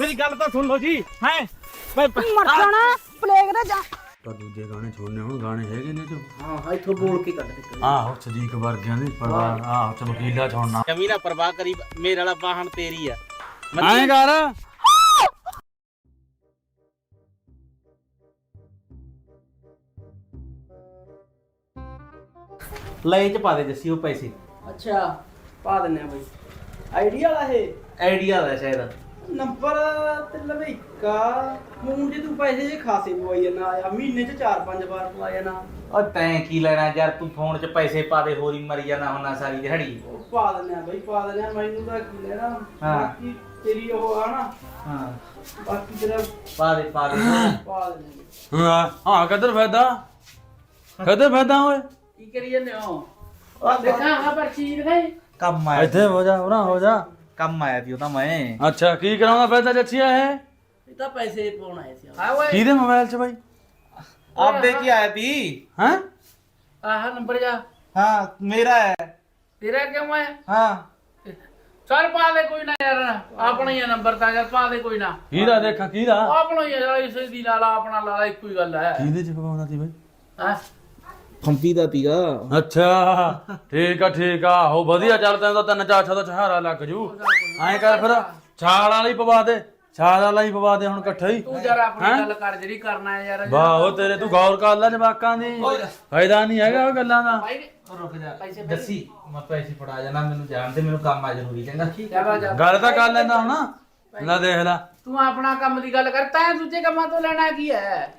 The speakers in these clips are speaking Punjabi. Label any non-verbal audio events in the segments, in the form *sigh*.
ਮੇਰੀ ਗੱਲ ਤਾਂ ਸੁਣ ਲਓ ਜੀ ਹੈ? ਮਰ ਜਾਣਾ ਪਲੇਗ ਨਾ ਜਾ। ਤਾਂ ਦੂਜੇ ਗਾਣੇ ਛੋੜਨੇ ਹੁਣ ਗਾਣੇ ਹੈਗੇ ਨੇ ਜੋ। ਹਾਂ ਹਾਂ ਇੱਥੋਂ ਬੋਲ ਕੇ ਕੱਢ ਦੇ ਆਹੋ ਸਦੀਕ ਵਰਗਿਆਂ ਦੇ ਪਰਵਾਹ ਆਹੋ ਚਮਕੀਲਾ ਛੋੜਨਾ। ਕਮੀ ਨਾ ਪਰਵਾਹ ਕਰੀ ਮੇਰੇ ਵਾਲਾ ਵਾਹਣ ਤੇਰੀ ਆ। ਐਂ ਕਰ। ਲੈ ਚ ਪਾ ਦੇ ਜੱਸੀ ਉਹ ਪੈਸੇ। ਅੱਛਾ ਪਾ ਦਿੰਨੇ ਆ ਬਈ। ਆਈਡੀਆ ਵਾਲਾ ਇਹ? ਆਈਡੀਆ ਦਾ ਸ਼ਾਇਦ। ਨੰਬਰ ਤੇ ਲਵੇਕਾ। ਮੂੰਹ ਜੇ ਤੂੰ ਪੈਸੇ ਜੇ ਖਾਸੇ ਪਵਾਈ ਜਾਣਾ ਆ ਮਹੀਨੇ ਚ 4-5 ਵਾਰ ਪਵਾ ਜਾਣਾ ਉਹ ਤੈਂ ਕੀ ਲੈਣਾ ਯਾਰ ਤੂੰ ਫੋਨ 'ਚ ਪੈਸੇ ਪਾ ਦੇ ਹੋਰੀ ਮਰੀ ਜਾਣਾ ਹੁੰਨਾ ਸਾਰੀ ਦਿਹਾੜੀ। ਉਹ ਪਾ ਦਿੰਨੇ ਆ ਬਈ ਪਾ ਦਿੰਨੇ ਆ ਮੈਨੂੰ ਤਾਂ ਕੀ ਲੈਣਾ ਹਾਂ। ਬਾਕੀ ਤੇਰੀ ਉਹ ਆ ਨਾ ਹਾਂ। ਬਾਕੀ ਤੇਰਾ ਪਾ ਦੇ ਪਾ ਦੇ। ਪਾ ਦਿੰਨੇ ਆ। ਹਾਂ ਹਾਂ ਕਦਰ ਫਾਇਦਾ। ਕਦਰ ਫਾਇਦਾ ਓਏ। ਕੀ ਕਰੀ ਜਾਂਦੇ ਹੋ? ਆ ਦੇਖਾਂ ਹਾਂ ਪਰਚੀ ਦਿਖਾਈ। ਕੰਮ ਆਇਆ। ਇੱਥੇ ਹੋ ਜਾ ਉਰਾ ਹੋ ਜਾ। ਕੰਮ ਆਇਆ ਸੀ ਉਹ ਤਾਂ ਮੈਂ। ਅੱਛਾ ਕੀ ਕਰਾਉਂਦਾ ਫਾਇਦਾ ਜੱਚੀਆ ਹੈ ਇਹ ਤਾਂ ਪੈਸੇ ਪਾਉਣ ਆਏ ਸੀ ਆ ਓਏ। ਕਿਹਦੇ ਮੋਬਾਈਲ 'ਚ ਬਾਈ? ਆਪਦੇ ਕੀ ਆਇਆ ਸੀ? ਹੈਂ? ਆਹ ਨੰਬਰ ਜਾ। ਹਾਂ ਮੇਰਾ ਹੈ। ਤੇਰਾ ਕਿਉਂ ਹੈ ਹਾਂ। ਚੱਲ ਪਾ ਦੇ ਕੋਈ ਨਾ ਯਾਰ ਆਪਣਾ ਹੀ ਨੰਬਰ ਤਾਂ ਚੱਲ ਪਾ ਦੇ ਕੋਈ ਨਾ। ਕਿਹਦਾ ਦੇਖਾਂ ਕਿਹਦਾ? ਆਪਣਾ ਹੀ ਆ ਇਸੇ ਦੀ ਲਾਲਾ ਆਪਣਾ ਲਾਲਾ ਇੱਕੋ ਹੀ ਗੱਲ ਹੈ। ਕਿਹਦੇ 'ਚ ਪਵਾਉਂਦਾ ਸੀ ਬਾਈ? ਹਾਂ? ਖੰਪੀ ਦਾ ਤੀਗਾ ਅੱਛਾ ਠੀਕ ਆ ਠੀਕ ਆ। ਹੋ ਵਧੀਆ ਚੱਲਦਾ ਤਾਂ ਤਿੰਨ ਚਾਰ ਛਾ ਦਾ ਚਹਾਰਾ ਲੱਗ ਜੂ। ਐਂ ਕਰ ਫਿਰ ਛਾਲ ਵਾਲੀ ਪਵਾ ਦੇ ਛਾਲ ਵਾਲਾ ਹੀ ਪਵਾ ਦੇ ਹੁਣ ਇਕੱਠਾ ਹੀ। ਤੂੰ ਜਰਾ ਆਪਣੀ ਗੱਲ ਕਰ ਜਿਹੜੀ ਕਰਨਾ ਹੈ ਯਾਰ। ਵਾਹ ਉਹ ਤੇਰੇ ਤੂੰ ਗੌਰ ਕਰ ਲੈ ਜਵਾਕਾਂ ਦੀ। ਫਾਇਦਾ ਨਹੀਂ ਹੈਗਾ ਉਹ ਗੱਲਾਂ ਦਾ। ਰੁਕ ਜਾ ਪੈਸੇ ਜੱਸੀ ਮੈਂ ਪੈਸੇ ਫੜਾ ਜਾਣਾ ਮੈਨੂੰ ਜਾਣ ਤੇ ਮੈਨੂੰ ਕੰਮ ਆ ਜ਼ਰੂਰੀ ਚੰਗਾ? ਗੱਲ ਤਾਂ ਕਰ ਲੈਂਦਾ ਹੁਣ। ਲੈ ਦੇਖ ਲੈ। ਤੂੰ ਆਪਣਾ ਕੰਮ ਦੀ ਗੱਲ ਕਰਤਾ ਹੈ ਦੂਜੇ ਕੰਮਾਂ ਤੋਂ ਲੈਣਾ ਕੀ ਹੈ?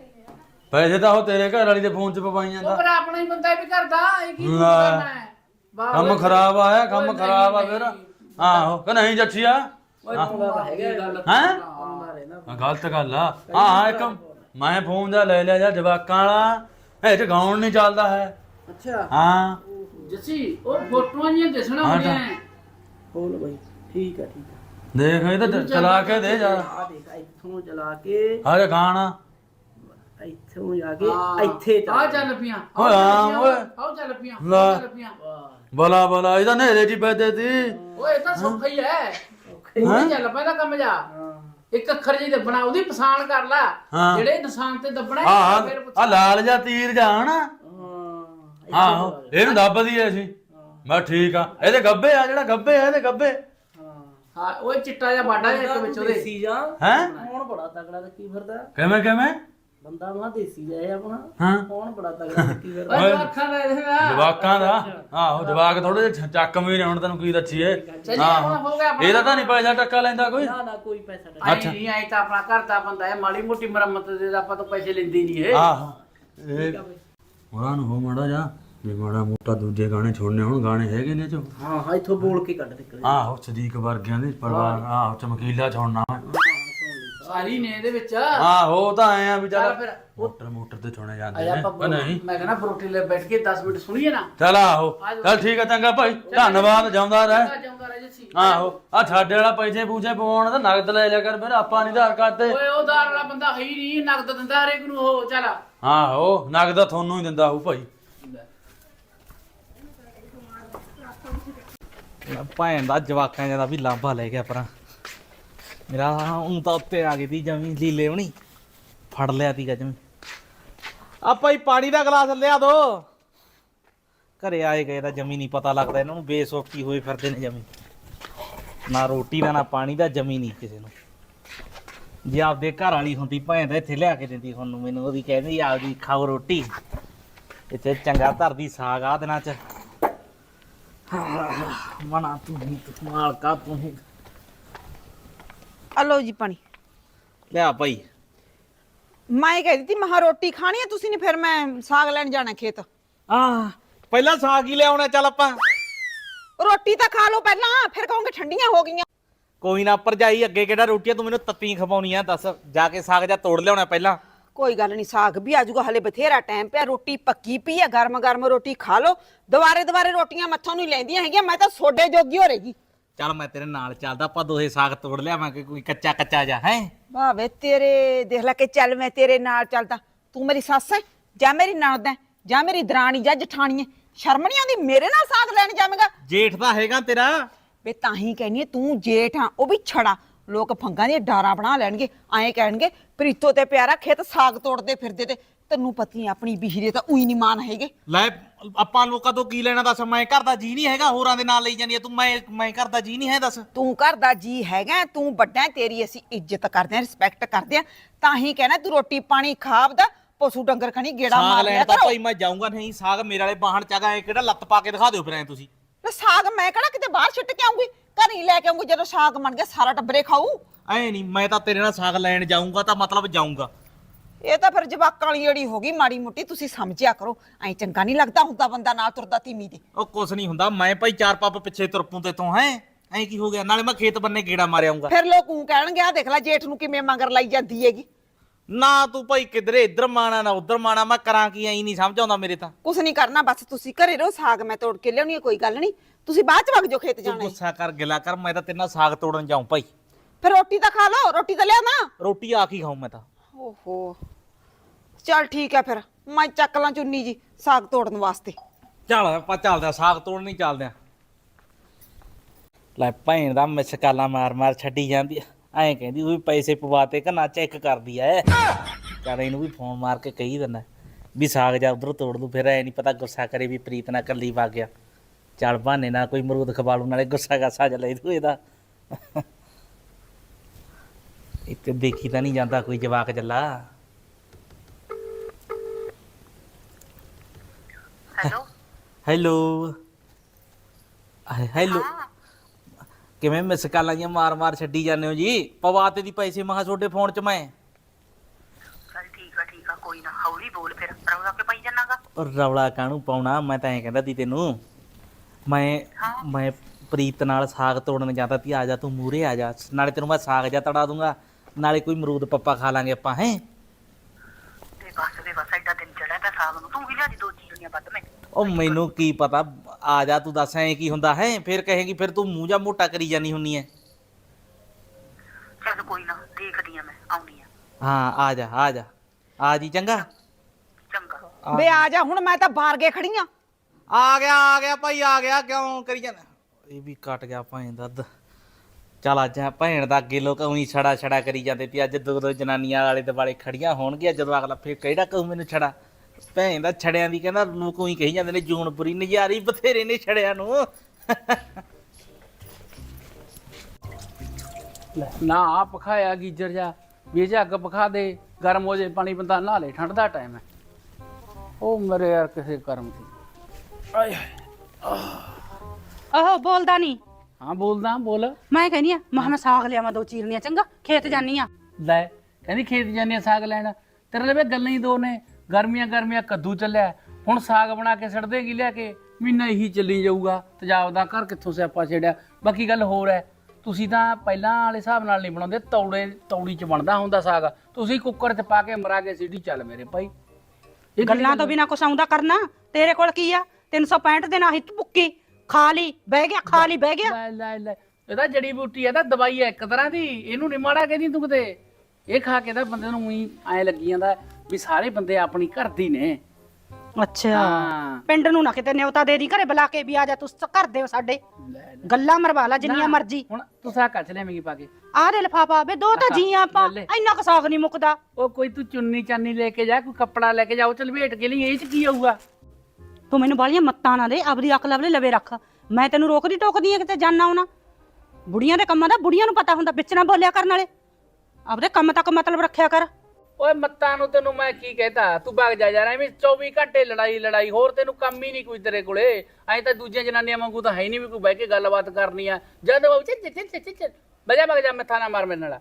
ਪੈਸੇ ਤਾਂ ਉਹ ਤੇਰੇ ਘਰ ਵਾਲੀ ਦੇ ਫੋਨ 'ਚ ਪਵਾਈ ਉਹ ਜਾਂਦਾ ਪਰ ਆਪਣਾ ਹੀ ਬੰਦਾ ਵੀ ਕਰਦਾ ਇਹ ਕੀ ਤੂੰ। ਕਰਨਾ ਹੈ ਵਾਹ ਕੰਮ ਖਰਾਬ ਆਇਆ ਕੰਮ ਖਰਾਬ ਆ ਫਿਰ। ਆਹੋ ਕਿ ਨਹੀਂ ਤੂੰ ਤਾਂ ਗੱਲ ਹੈਂ? ਆ ਗਲਤ ਗੱਲ ਆ। ਹਾਂ ਹਾਂ ਇੱਕ ਮੈਂ ਫੋਨ ਦਾ ਲੈ ਲਿਆ ਜਾਂ ਜਵਾਕਾਂ ਵਾਲਾ ਇਹ ਚ ਗਾਉਣ ਨਹੀਂ ਚੱਲਦਾ ਹੈ। ਅੱਛਾ। ਹਾਂ। ਜੱਸੀ ਉਹ ਫੋਟੋਆਂ ਜੀਆਂ ਦਿਸਣਾ ਹਾਂ, ਹੁੰਦੀਆਂ ਬੋਲ ਬਈ। ਠੀਕ ਹੈ ਠੀਕ ਹੈ ਦੇਖ ਇਹ ਤਾਂ ਚਲਾ ਕੇ ਦੇ ਜਾ ਆ ਦੇਖ ਇੱਥੋਂ ਚਲਾ ਕੇ ਹਰ ਗਾਣਾ। ਇੱਥੋਂ ਜਾ ਕੇ ਇੱਥੇ ਆ ਚੱਲ ਪੀਆਂ ਓਏ ਹਾਂ, ਓਏ। ਆਓ ਚੱਲ ਪੀਆਂ ਲੈ। ਆਓ ਚੱਲ ਪੀਆਂ ਬਲਾ ਬਲਾ ਇਹਦਾ ਨੇਰੇ ਜੀ ਬੈਦੇ ਤੀ ਓਏ ਇਹ ਤਾਂ ਸੌਖਾ ਹੀ ਹੈ ਉਹ ਚੱਲ ਪੈਦਾ ਕੰਮ ਜਾ। ਇੱਕ ਅੱਖਰ ਜੀ ਦੱਬਣਾ ਉਹਦੀ ਪਛਾਣ ਕਰ ਲੈ। ਹਾਂ। ਜਿਹੜੇ ਨਿਸ਼ਾਨ ਤੇ ਦੱਬਣਾ ਆ ਫਿਰ ਆ ਲਾਲ ਜਾਂ ਤੀਰ ਜਾਣ ਹਾਂ ਆਹੋ ਇਹਨੂੰ ਦੱਬਦੀ ਐ ਸੀ ਮੈਂ ਠੀਕ ਆ। ਇਹਦੇ ਗੱਬੇ ਆ ਜਿਹੜਾ ਗੱਬੇ ਆ ਇਹਦੇ ਗੱਬੇ। ਹਾਂ। ਓਏ ਚਿੱਟਾ ਜਿਹਾ ਬਾਡਾ ਜਿਹਾ ਇੱਕ ਵਿੱਚ ਉਹਦੇ। ਦੇਸੀ ਜਾ ਹੈ? ਕੌਣ ਬੜਾ ਤਗੜਾ ਤੇ ਕੀ ਫਿਰਦਾ? ਕਿਵੇਂ ਕਿਵੇਂ? ਬੰਦਾ ਮਾ ਦੇਸੀ ਜਾਏ ਆਪਣਾ। ਹਾਂ। ਕੌਣ ਬੜਾ ਤਗੜਾ ਕੀ ਫਿਰਦਾ ਓਏ ਅੱਖਾਂ ਲੈ ਦੇਣਾ ਜਵਾਕਾਂ ਦਾ? ਆਹੋ ਜਵਾਕ ਥੋੜੇ ਜਿਹਾ ਚੱਕ ਵੀ ਨੇ ਹੁਣ ਤੈਨੂੰ ਕੀ ਦੱਸੀਏ। ਹੋ। ਗਿਆ ਆਪਣਾ। ਇਹਦਾ ਤਾਂ ਨਹੀਂ ਪੈਸਾ ਟੱਕਾ ਲੈਂਦਾ ਕੋਈ। ਨਾ ਨਾ ਕੋਈ ਪੈਸਾ ਅੱਛਾ। ਨਹੀਂ ਆਈ ਤਾਂ ਆਪਣਾ ਘਰ ਦਾ ਬੰਦਾ ਹੈ ਮਾੜੀ ਮੋਟੀ ਮੁਰੰਮਤ ਦੇ ਤਾਂ ਆਪਾਂ ਤਾਂ ਪੈਸੇ ਲੈਂਦੇ ਨਹੀਂ ਇਹ। ਆਹੋ। ਇਹ ਉਹਨਾਂ ਨੂੰ ਹੋ ਮਾੜਾ ਜਾ ਜੇ ਮਾੜਾ ਮੋਟਾ ਦੂਜੇ ਗਾਣੇ ਛੋੜਨੇ ਹੁਣ ਗਾਣੇ ਹੈਗੇ ਨੇ ਜੋ ਹਾਂ ਹਾਂ ਇੱਥੋਂ ਬੋਲ ਕੇ ਕੱਢ ਦੇ ਆਹੋ ਸਦੀਕ ਵਰਗਿਆਂ ਦੇ ਪਰਵਾਹ ਆਹੋ ਚਮਕੀਲਾ ਛੋੜਨਾ। ਮੈਂ ਸਾਰੀ ਨੇ ਇਹਦੇ ਵਿੱਚ। ਆਹੋ ਉਹ ਤਾਂ ਆਏ ਆ ਵੀ ਚੱਲ ਚੱਲ ਫਿਰ ਮੋਟਰ ਮੋਟਰ ਤੇ ਛੋਣੇ ਜਾਂਦੇ ਆਇਆ ਨੇ ਨਹੀਂ। ਮੈਂ ਕਹਿੰਦਾ ਬਰੋਟੀ ਲੈ ਬੈਠ ਕੇ 10 ਮਿੰਟ ਸੁਣੀਏ ਨਾ। ਚੱਲ ਆਹੋ ਚੱਲ ਠੀਕ ਆ ਚੰਗਾ ਭਾਈ। ਧੰਨਵਾਦ ਜਾਉਂਦਾ ਰਹਿ। ਆ ਜਾਊਂਗਾ ਰਾਜੇ ਸੀ ਆਹੋ ਆ ਸਾਡੇ ਵਾਲਾ ਪੈਸੇ ਪੂਸੇ ਪਵਾਉਣ ਦਾ ਨਗਦ ਲੈ ਲਿਆ ਕਰ ਫਿਰ ਆਪਾਂ ਨਹੀਂ ਧਾਰ ਕਰਦੇ। ਓਏ ਉਹ ਦਾਰ ਵਾਲਾ ਬੰਦਾ ਹੈ ਹੀ ਨਹੀਂ ਨਗਦ ਦਿੰਦਾ ਹਰੇਕ ਨੂੰ ਉਹ ਚੱਲ। ਆਹੋ ਨਗਦ ਤੁਹਾਨੂੰ ਹੀ ਦਿੰਦਾ ਹੋਊ ਭਾਈ। ਭੈਣ ਦਾ ਜਵਾਕਾਂ ਜਿਹਾ ਦਾ ਵੀ ਲਾਂਭਾ ਲੈ ਗਿਆ ਪਰਾਂ ਮੇਰਾ ਹੁਣ ਤਾਂ ਉੱਤੇ ਆ ਗਈ ਤੀ ਜਮੀ ਲੀਲੇ ਹੋਣੀ। ਫੜ ਲਿਆ ਤੀਗਾ ਜਮੀ। ਆ ਭਾਈ ਪਾਣੀ ਦਾ ਗਲਾਸ ਲਿਆ ਦੋ। ਘਰੇ ਆਏ ਗਏ ਤਾਂ ਜਮੀ ਨਹੀਂ ਪਤਾ ਲੱਗਦਾ, ਇਹਨਾਂ ਨੂੰ ਬੇਸੋਕੀ ਹੋਏ ਫਿਰਦੇ ਨੇ ਜਮੀ। ਨਾ ਰੋਟੀ ਦਾ, ਨਾ ਪਾਣੀ ਦਾ, ਜਮੀ ਨਹੀਂ ਕਿਸੇ ਨੂੰ। ਜੇ ਆਪਦੇ ਘਰ ਵਾਲੀ ਹੁੰਦੀ, ਭੈਣ ਤਾਂ ਇੱਥੇ ਲਿਆ ਕੇ ਦਿੰਦੀ ਹੁਣ ਨੂੰ ਮੈਨੂੰ ਉਹਦੀ ਕਹਿੰਦੀ ਆਪਦੀ ਖਾਓ ਰੋਟੀ। ਇੱਥੇ ਚੰਗਾ ਧਰਦੀ ਸਾਗ ਆ ਦਿਨਾਂ ਚ। ਮਨਾ ਤੂੰ ਹੀ ਤੂੰ ਮਾਲਕਾ ਤੂੰ। ਹੀ ਆ ਲਓ ਜੀ ਪਾਣੀ। ਲਿਆ ਭਾਈ। ਮੈਂ ਕਹਿ ਦਿੱਤੀ ਮਹਾ ਰੋਟੀ ਖਾਣੀ ਹੈ ਤੁਸੀਂ ਨਹੀਂ ਫਿਰ ਮੈਂ ਸਾਗ ਲੈਣ ਜਾਣਾ ਖੇਤ। ਆ ਪਹਿਲਾਂ ਸਾਗ ਹੀ ਲਿਆਉਣਾ ਚੱਲ ਆਪਾਂ। ਰੋਟੀ ਤਾਂ ਖਾ ਲਓ ਪਹਿਲਾਂ ਫਿਰ ਕਹੋਗੇ ਠੰਡੀਆਂ ਹੋ ਗਈਆਂ। ਕੋਈ ਨਾ ਭਰਜਾਈ ਅੱਗੇ ਕਿਹੜਾ ਰੋਟੀਆਂ ਤੂੰ ਮੈਨੂੰ ਤੱਤੀ ਖਵਾਉਣੀ ਆ ਦੱਸ। ਜਾ ਕੇ ਸਾਗ ਜਾ ਤੋੜ ਲਿਆਉਣਾ ਪਹਿਲਾਂ। ਕੋਈ ਗੱਲ ਨਹੀਂ ਸਾਗ ਵੀ ਆਜੂਗਾ ਹਲੇ ਬਥੇਰਾ ਟਾਈਮ ਪਿਆ ਰੋਟੀ ਪੱਕੀ ਪਈ ਆ ਗਰਮ ਗਰਮ ਰੋਟੀ ਖਾ ਲਓ। ਦੁਬਾਰੇ ਦੁਬਾਰੇ ਰੋਟੀਆਂ ਮੱਥੋਂ ਨਹੀਂ ਲੈਂਦੀਆਂ ਹੈਗੀਆਂ ਮੈਂ ਤਾਂ ਸੋਡੇ ਜੋਗੀ ਹੋ ਰਹੀ। ਚੱਲ ਮੈਂ ਤੇਰੇ ਨਾਲ ਚੱਲਦਾ ਆਪਾਂ ਦੋਹੇ ਸਾਗ ਤੋੜ ਲਿਆਵਾਂਗੇ ਕੋਈ ਕੱਚਾ ਕੱਚਾ ਜਾ ਹੈ? ਵਾਵੇ ਤੇਰੇ ਦੇਖ ਲੈ ਕੇ ਚੱਲ ਮੈਂ ਤੇਰੇ ਨਾਲ ਚੱਲਦਾ। ਤੂੰ ਮੇਰੀ ਸੱਸ ਹੈ ਜਾਂ ਮੇਰੀ ਨਣਦ ਹੈ ਜਾਂ ਮੇਰੀ ਦਰਾਣੀ ਜਾਂ ਜਠਾਣੀ ਹੈ ਸ਼ਰਮ ਨਹੀਂ ਆਉਂਦੀ? ਮੇਰੇ ਨਾਲ ਸਾਗ ਲੈਣ ਜਾਵੇਂਗਾ? ਜੇਠ ਤਾਂ ਹੈਗਾ ਤੇਰਾ। ਵੇ ਤਾਂ ਹੀ ਕਹਿੰਨੀ ਤੂੰ ਜੇਠ ਆ ਉਹ ਵੀ ਛੜਾ। ਲੋਕ ਫੰਗਾਂ ਦੀਆਂ ਡਾਰਾਂ ਬਣਾ ਲੈਣਗੇ ਐਂ ਕਹਿਣਗੇ ਪ੍ਰੀਤੋ ਤੇ ਪਿਆਰਾ ਖੇਤ ਸਾਗ ਤੋੜਦੇ ਫਿਰਦੇ ਤੇ। ਤੈਨੂੰ ਪਤੀ ਆਪਣੀ ਬੀਹੀ ਦੇ ਤਾਂ ਉਹੀ ਨਹੀਂ ਮਾਨ ਹੈਗੇ। ਲੈ ਆਪਾਂ ਲੋਕਾਂ ਤੋਂ ਕੀ ਲੈਣਾ ਦੱਸ? ਮੈਂ ਘਰ ਦਾ ਜੀ ਨਹੀਂ ਹੈਗਾ ਹੋਰਾਂ ਦੇ ਨਾਲ ਲਈ ਜਾਂਦੀ ਆ। ਤੂੰ ਮੈਂ ਮੈਂ ਘਰ ਦਾ ਜੀ ਨਹੀਂ ਹੈ ਦੱਸ। ਤੂੰ ਘਰ ਦਾ ਜੀ ਹੈਗਾ ਤੂੰ ਵੱਡਾ ਹੈ, ਤੇਰੀ ਅਸੀਂ ਇੱਜ਼ਤ ਕਰਦੇ ਹਾਂ ਰਿਸਪੈਕਟ ਕਰਦੇ ਹਾਂ। ਤਾਂ ਹੀ ਕਹਿਣਾ ਤੂੰ ਰੋਟੀ ਪਾਣੀ ਖਾਵਦਾ ਪਸ਼ੂ ਡੰਗਰ ਖਣੀ ਗੇੜਾ ਸਾਗ ਮਾਰ ਲੈਣ ਲਿਆ ਤਾਂ ਕਰੋ। ਭਾਈ ਮੈਂ ਜਾਊਂਗਾ ਨਹੀਂ ਸਾਗ ਮੇਰੇ ਵਾਲੇ ਬਾਹਣ ਚ ਹੈਗਾ ਇਹ ਕਿਹੜਾ ਲੱਤ ਪਾ ਕੇ ਦਿਖਾ ਦਿਓ ਫਿਰ ਐ ਤੁਸੀਂ। ਤੇ ਸਾਗ ਮੈਂ ਕਿਹੜਾ ਕਿਤੇ ਬਾਹਰ ਛਿੱਟ ਕੇ ਆਉਂਗੀ ਘਰ ਹੀ ਲੈ ਕੇ ਆਉਂਗੀ ਜਦੋਂ ਸਾਗ ਬਣ ਗਿਆ ਸਾਰਾ ਟੱਬਰੇ ਖਾਊ। ਐ ਨਹੀਂ ਮੈਂ ਤਾਂ ਤੇਰੇ ਨਾਲ ਸਾਗ ਲੈਣ ਜਾਊਂਗਾ ਤਾਂ ਮਤਲਬ ਜਾਊਂਗਾ। ਇਹ ਤਾਂ ਫਿਰ ਜਵਾਕਾਂ ਵਾਲੀ ਜਿਹੜੀ ਹੋ ਗਈ ਮਾੜੀ ਮੁੱਟੀ ਤੁਸੀਂ ਸਮਝਿਆ ਕਰੋ। ਐਂ ਚੰਗਾ ਨਹੀਂ ਲੱਗਦਾ ਹੁੰਦਾ ਬੰਦਾ ਨਾਲ ਤੁਰਦਾ ਤੀਮੀ ਦੇ ਉਹ ਕੁਛ ਨਹੀਂ ਹੁੰਦਾ ਮੈਂ ਭਾਈ ਚਾਰ ਪੱਪ ਪਿੱਛੇ ਤੁਰਪੂ ਤੇ ਤੋਂ ਹੈ? ਐ ਕੀ ਹੋ ਗਿਆ? ਨਾਲੇ ਮੈਂ ਖੇਤ ਬੰਨੇ ਗੇੜਾ ਮਾਰ ਆਊਂਗਾ। ਫਿਰ ਲੋਕ ਉਹ ਕਹਿਣਗੇ ਆ ਦੇਖ ਲੈ ਜੇਠ ਨੂੰ ਕਿਵੇਂ ਮੰਗਰ ਲਾਈ ਜਾਂਦੀ ਹੈਗੀ। ਨਾ ਤੂੰ ਭਾਈ ਕਿਧਰੇ ਇੱਧਰ ਮਾਣਾ ਨਾ ਉੱਧਰ ਮਾਣਾ ਮੈਂ ਕਰਾਂ ਕੀ ਐਂ ਨਹੀਂ ਸਮਝ ਆਉਂਦਾ ਮੇਰੇ ਤਾਂ। ਕੁਛ ਨਹੀਂ ਕਰਨਾ ਬਸ ਤੁਸੀਂ ਘਰੇ ਰਹੋ ਸਾਗ ਮੈਂ ਤੋੜ ਕੇ ਲਿਆਉਣੀ ਹੈ ਕੋਈ ਗੱਲ ਨਹੀਂ। ਤੁਸੀਂ ਬਾਅਦ ਚ ਵਗ ਜਾਓ ਖੇਤ ਤੂੰ ਜਾਣਾ ਹੈ। ਗੁੱਸਾ ਕਰ ਗਿਲਾ ਕਰ ਮੈਂ ਤਾਂ ਤੇਰੇ ਨਾਲ ਸਾਗ ਤੋੜਨ ਜਾਉਂ ਭਾਈ। ਫਿਰ ਰੋਟੀ ਤਾਂ ਖਾ ਲਓ ਰੋਟੀ ਤਾਂ ਲਿਆ ਨਾ ਰੋਟੀ ਆ ਕੀ ਖਾਉਂ ਮੈਂ ਤਾਂ। ਓਹੋ। ਚੱਲ ਠੀਕ ਹੈ ਫਿਰ, ਮੈਂ ਚੱਕ ਲਾਂ ਚੁੰਨੀ ਜੀ ਸਾਗ ਤੋੜਨ ਵਾਸਤੇ। ਚੱਲ ਆਪਾਂ ਚੱਲਦੇ ਆ ਸਾਗ ਤੋੜਨ ਨਹੀਂ ਚੱਲਦੇ ਆ ਲੈ ਭੈਣ ਦਾ ਮਿਸਕਾਲਾ ਮਾਰ ਮਾਰ ਛੱਡੀ ਜਾਂਦੀ ਐਂ ਕਹਿੰਦੀ ਉਹ ਵੀ ਪੈਸੇ ਪਵਾਤੇ ਕਿ ਨਾ ਚੈੱਕ ਕਰਦੀ ਐ ਚੱਲ ਇਹਨੂੰ ਵੀ ਫੋਨ ਮਾਰ ਕੇ ਕਹੀ ਦਿੰਦਾ ਵੀ ਸਾਗ ਜਾ ਉਧਰ ਤੋੜ ਦੂ ਫਿਰ ਐ ਨਹੀਂ ਪਤਾ ਗੁੱਸਾ ਕਰੇ ਵੀ ਪ੍ਰੀਤ ਨਾਲ ਕੱਲੀ ਵਗ ਗਿਆ। ਚੱਲ ਬਹਾਨੇ ਨਾਲ ਕੋਈ ਮਰੂਦ ਖਵਾ ਲੂ ਨਾਲੇ ਗੁੱਸਾ ਗਾਸਾ ਜਾ ਲੈ ਦੂ ਇਹਦਾ। ਇੱਥੇ ਦੇਖੀ ਤਾਂ ਨਹੀਂ ਜਾਂਦਾ ਕੋਈ ਜਵਾਕ ਜੱਲਾ। ਹੈਲੋ। ਹੈਲੋ। ਹੈਲੋ। ਕਿਵੇਂ ਮਿਸ ਕਾਲਾਂ ਜੀਆਂ ਮਾਰ ਮਾਰ ਛੱਡੀ ਜਾਂਦੇ ਹੋ ਜੀ। ਪਵਾਤੇ ਦੀ ਪੈਸੇ ਮਹਾ ਤੁਹਾਡੇ ਫੋਨ 'ਚ ਮੈਂ। ਚਲ ਠੀਕ ਆ ਠੀਕ ਆ ਕੋਈ ਨਾ। ਹੌਲੀ ਬੋਲ ਫਿਰ। ਰੌਲਾ ਕੇ ਪਾਈ ਜਾਣਾਗਾ ਔਰ ਰੌਲਾ ਕਾਹਨੂੰ ਪਾਉਣਾ? ਮੈਂ ਤਾਂ ਐਂ ਕਹਿੰਦਾ ਤੀ ਤੈਨੂੰ। ਮੈਂ ਮੈਂ ਪ੍ਰੀਤ ਨਾਲ ਸਾਗ ਤੋੜਨ ਜਾਂਦਾ ਤੀ। ਆ ਜਾ ਤੂੰ ਮੂਰੇ ਆ ਜਾ। ਨਾਲੇ ਤੈਨੂੰ ਮੈਂ ਸਾਗ ਜਾ ਤੜਾ ਦੂੰਗਾ। ਨਾਲੇ ਕੋਈ ਮਰੂਦ ਪੱਪਾ ਖਾ ਲਾਂਗੇ ਆਪਾਂ ਹੈ? ਤੇ ਬਸ ਵੇ ਬਸ ਐਡਾ ਦਿਨ ਚੜਿਆ ਤਾਂ ਸਾਗ ਨੂੰ। ਤੂੰ ਵੀ ਲਿਆ ਦੀ ਦੋ ਚੀਜ਼ਾਂ ਵੱਧ ਮੈਂ ਉਹ ਮੈਨੂੰ ਕੀ ਪਤਾ ਆ ਜਾ ਤੂੰ ਦੱਸ ਐਂ ਕੀ ਹੁੰਦਾ ਹੈ? ਫਿਰ ਕਹੇਗੀ ਫਿਰ ਤੂੰ ਮੂੰਹ ਜਾ ਮੋਟਾ ਕਰੀ ਜਾਨੀ ਹੁੰਨੀ ਐ। ਚੱਲ ਕੋਈ ਨਾ ਦੇਖਦੀ ਆ ਮੈਂ ਆਉਣੀ ਆ। ਹਾਂ ਆ ਜਾ ਆ ਜਾ। ਆ ਜੀ ਚੰਗਾ? ਚੰਗਾ। ਬੇ ਆ ਜਾ। ਹੁਣ ਮੈਂ ਤਾਂ ਬਾਹਰ ਗੇ ਖੜੀ ਆਂ। ਆ ਗਿਆ ਆ ਗਿਆ ਭਾਈ ਆ ਗਿਆ ਕਿਉਂ ਕਰੀ ਜਾਂਦਾ ਇਹ ਵੀ ਕੱਟ ਗਿਆ ਭੈਣ ਦਾ ਅੱਧ। ਚੱਲ ਅੱਜ ਆ ਭੈਣ ਦਾ ਅੱਗੇ ਲੋਕ ਉਹੀ ਛੜਾ ਛੜਾ ਕਰੀ ਜਾਂਦੇ ਤੇ ਅੱਜ ਦੋ ਦੋ ਜਨਾਨੀਆਂ ਵਾਲੇ ਦੁਆਲੇ ਖੜੀਆਂ ਹੋਣਗੀਆਂ ਜਦੋਂ ਅਗਲਾ ਫੇਰ ਕਿਹੜਾ ਕਹੂ ਮੈਨੂੰ ਛੜਾ? ਭੈਣ ਦਾ ਛੜਿਆਂ ਦੀ ਕਹਿੰਦਾ ਲੋਕ ਉਹੀ ਕਹੀ ਜਾਂਦੇ ਨੇ ਜੂਨਪੁਰੀ ਨਜ਼ਾਰੀ ਬਥੇਰੇ ਨੇ ਛੜਿਆਂ ਨੂੰ। ਲੈ, ਨਾ ਆ ਪਖਾਇਆ ਗੀਜਰ ਜਾ ਵੀ 'ਚ ਅੱਗ ਪਖਾ ਦੇ ਗਰਮ ਹੋ ਜੇ ਪਾਣੀ ਬੰਦਾ ਨਹਾ ਲੇ ਠੰਡ ਦਾ ਟਾਈਮ ਹੈ। ਉਹ ਮੇਰੇ ਯਾਰ ਕਿਸੇ ਕਰਮ ਦੀ। ਆਏ ਹਾਏ। ਆਹੋ ਬੋਲਦਾ ਨਹੀਂ। ਹਾਂ ਬੋਲਦਾ ਬੋਲ। ਮੈਂ ਕਹਿੰਦੀ ਆ ਮਹਾਂ ਮੈਂ ਸਾਗ ਲਿਆਵਾਂ ਦੋ ਚੀਰਨੀਆਂ ਚੰਗਾ? ਖੇਤ ਜਾਨੀ ਆ। ਲੈ ਕਹਿੰਦੀ ਖੇਤ ਜਾਂਦੀ ਆ ਸਾਗ ਲੈਣ। ਤੇਰੇ ਲਈ ਵੀ ਗੱਲਾਂ ਹੀ ਦੋ ਨੇ। ਗਰਮੀਆਂ ਗਰਮੀਆਂ ਕੱਦੂ ਚੱਲਿਆ। ਹੁਣ ਸਾਗ ਬਣਾ ਕੇ ਛੱਡ ਦੇਗੀ ਲਿਆ ਕੇ। ਮਹੀਨਾ ਇਹੀ ਚੱਲੀ ਜਾਊਗਾ। ਤੇਜਾਬ ਦਾ ਘਰ ਕਿੱਥੋਂ ਸਿਆਪਾ ਛੇੜਿਆ? ਬਾਕੀ ਗੱਲ ਹੋਰ ਹੈ ਤੁਸੀਂ ਤਾਂ ਪਹਿਲਾਂ ਵਾਲੇ ਹਿਸਾਬ ਨਾਲ ਨਹੀਂ ਬਣਾਉਂਦੇ। ਤੌੜੇ ਤੌੜੀ ਚ ਬਣਦਾ ਹੁੰਦਾ ਸਾਗ। ਤੁਸੀਂ ਕੁੱਕਰ ਚ ਪਾ ਕੇ ਮਰਾ ਕੇ ਸੀਟੀ ਚੱਲ ਮੇਰੇ ਭਾਈ। ਇਹ ਕਿਹੜੀ ਗੱਲਾਂ ਗੱਲ ਤੋਂ ਬਿਨਾ ਕੁਛ ਆਉਂਦਾ ਕਰਨਾ। ਤੇਰੇ ਕੋਲ ਕੀ ਆ? 365 ਦਿਨ ਆਹੀ ਭੁੱਕੀ। ਖਾ ਲਈ ਬਹਿ ਗਿਆ ਖਾ ਲਈ ਬਹਿ ਗਿਆ। ਲੈ ਲੈ ਲੈ। ਇਹਦਾ ਜੜੀ ਬੂਟੀ ਹੈ ਤਾਂ ਦਵਾਈ ਹੈ ਇੱਕ ਤਰ੍ਹਾਂ ਦੀ। ਇਹਨੂੰ ਨੀ ਮਾੜਾ ਕਹਿੰਦੀ ਤੂੰ ਕਿਤੇ। ਇਹ ਖਾ ਕੇ ਤਾਂ ਬੰਦੇ ਨੂੰ ਉਹੀ ਐ ਲੱਗੀ ਜਾਂਦਾ ਵੀ ਸਾਰੇ ਬੰਦੇ ਆਪਣੀ ਘਰ ਦੀ ਨੇ। ਅੱਛਾ। ਹਾਂ। ਪਿੰਡ ਨੂੰ ਨਾ ਕਿਤੇ ਨਿਉਤਾ ਦੇ ਦੀ ਘਰੇ ਬੁਲਾ ਕੇ ਵੀ ਆ ਜਾ ਤੂੰ ਘਰ ਦੇ ਸਾਡੇ। ਗੱਲਾਂ ਮਰਵਾ ਲਾ ਜਿੰਨੀਆਂ ਮਰਜ਼ੀ। ਹੁਣ ਤੂੰ ਸਾਗ ਕੱਚ ਲਿਆਵੇਂਗੀ ਪਾ ਕੇ? ਆਹ ਦੇ ਲਫਾਫਾ ਵੇ ਦੋ ਤਾਂ ਜੀ ਆਪਾਂ ਲੈ ਲੈ। ਇੰਨਾ ਕੁ ਸਾਗ ਨਹੀਂ ਮੁੱਕਦਾ। ਉਹ ਕੋਈ ਤੂੰ ਚੁੰਨੀ ਚਾਨੀ ਲੈ ਕੇ ਜਾ ਕੋਈ ਕੱਪੜਾ ਲੈ ਕੇ ਜਾ ਉਹ ਚ ਲਪੇਟ ਕੇ ਲਈ ਇਹ ਚ ਕੀ ਆਊਗਾ? ਤੂੰ ਮੈਨੂੰ ਬਾਲੀਆਂ ਮੱਤਾਂ ਨਾ ਦੇ ਆਪਦੀ ਅਕਲ ਲਵਲੇ ਲਵੇ ਰੱਖ। ਮੈਂ ਤੈਨੂੰ ਰੋਕਦੀ ਟੋਕਦੀ ਆ ਕਿਤੇ ਜਾਣਾ ਆਉਣਾ ਬੁੜੀਆਂ ਦੇ ਕੰਮਾਂ ਦਾ ਬੁੜੀਆਂ ਨੂੰ ਪਤਾ ਹੁੰਦਾ ਵਿੱਚ ਨਾ ਬੋਲਿਆ ਕਰਨ ਵਾਲੇ। ਆਪਦੇ ਕੰਮ ਤੱਕ ਮਤਲਬ ਰੱਖਿਆ ਕਰ। ਓਏ ਮੱਤਾਂ ਨੂੰ ਤੈਨੂੰ ਮੈਂ ਕੀ ਕਹਿਤਾ? ਤੂੰ ਭੱਗ ਜਾ ਯਾਰ ਐਵੇਂ 24 ਘੰਟੇ ਲੜਾਈ ਲੜਾਈ ਹੋਰ ਤੈਨੂੰ ਕੰਮ ਹੀ ਨਹੀਂ ਕੋਈ ਤੇਰੇ ਕੋਲੇ। ਐਂ ਤਾਂ ਦੂਜੀਆਂ ਜਨਾਨੀਆਂ ਵਾਂਗੂ ਤਾਂ ਹੈ ਨਹੀਂ ਵੀ ਕੋਈ ਬਹਿ ਕੇ ਗੱਲਬਾਤ ਕਰਨੀ ਆ। ਜਦ ਉਹ ਚੱਲ ਚੱਲ ਚੱਲ ਬਜਾ ਭੱਗ ਜਾ ਮੱਥਾ ਨਾ ਮਾਰ ਮੇਰੇ ਨਾਲ।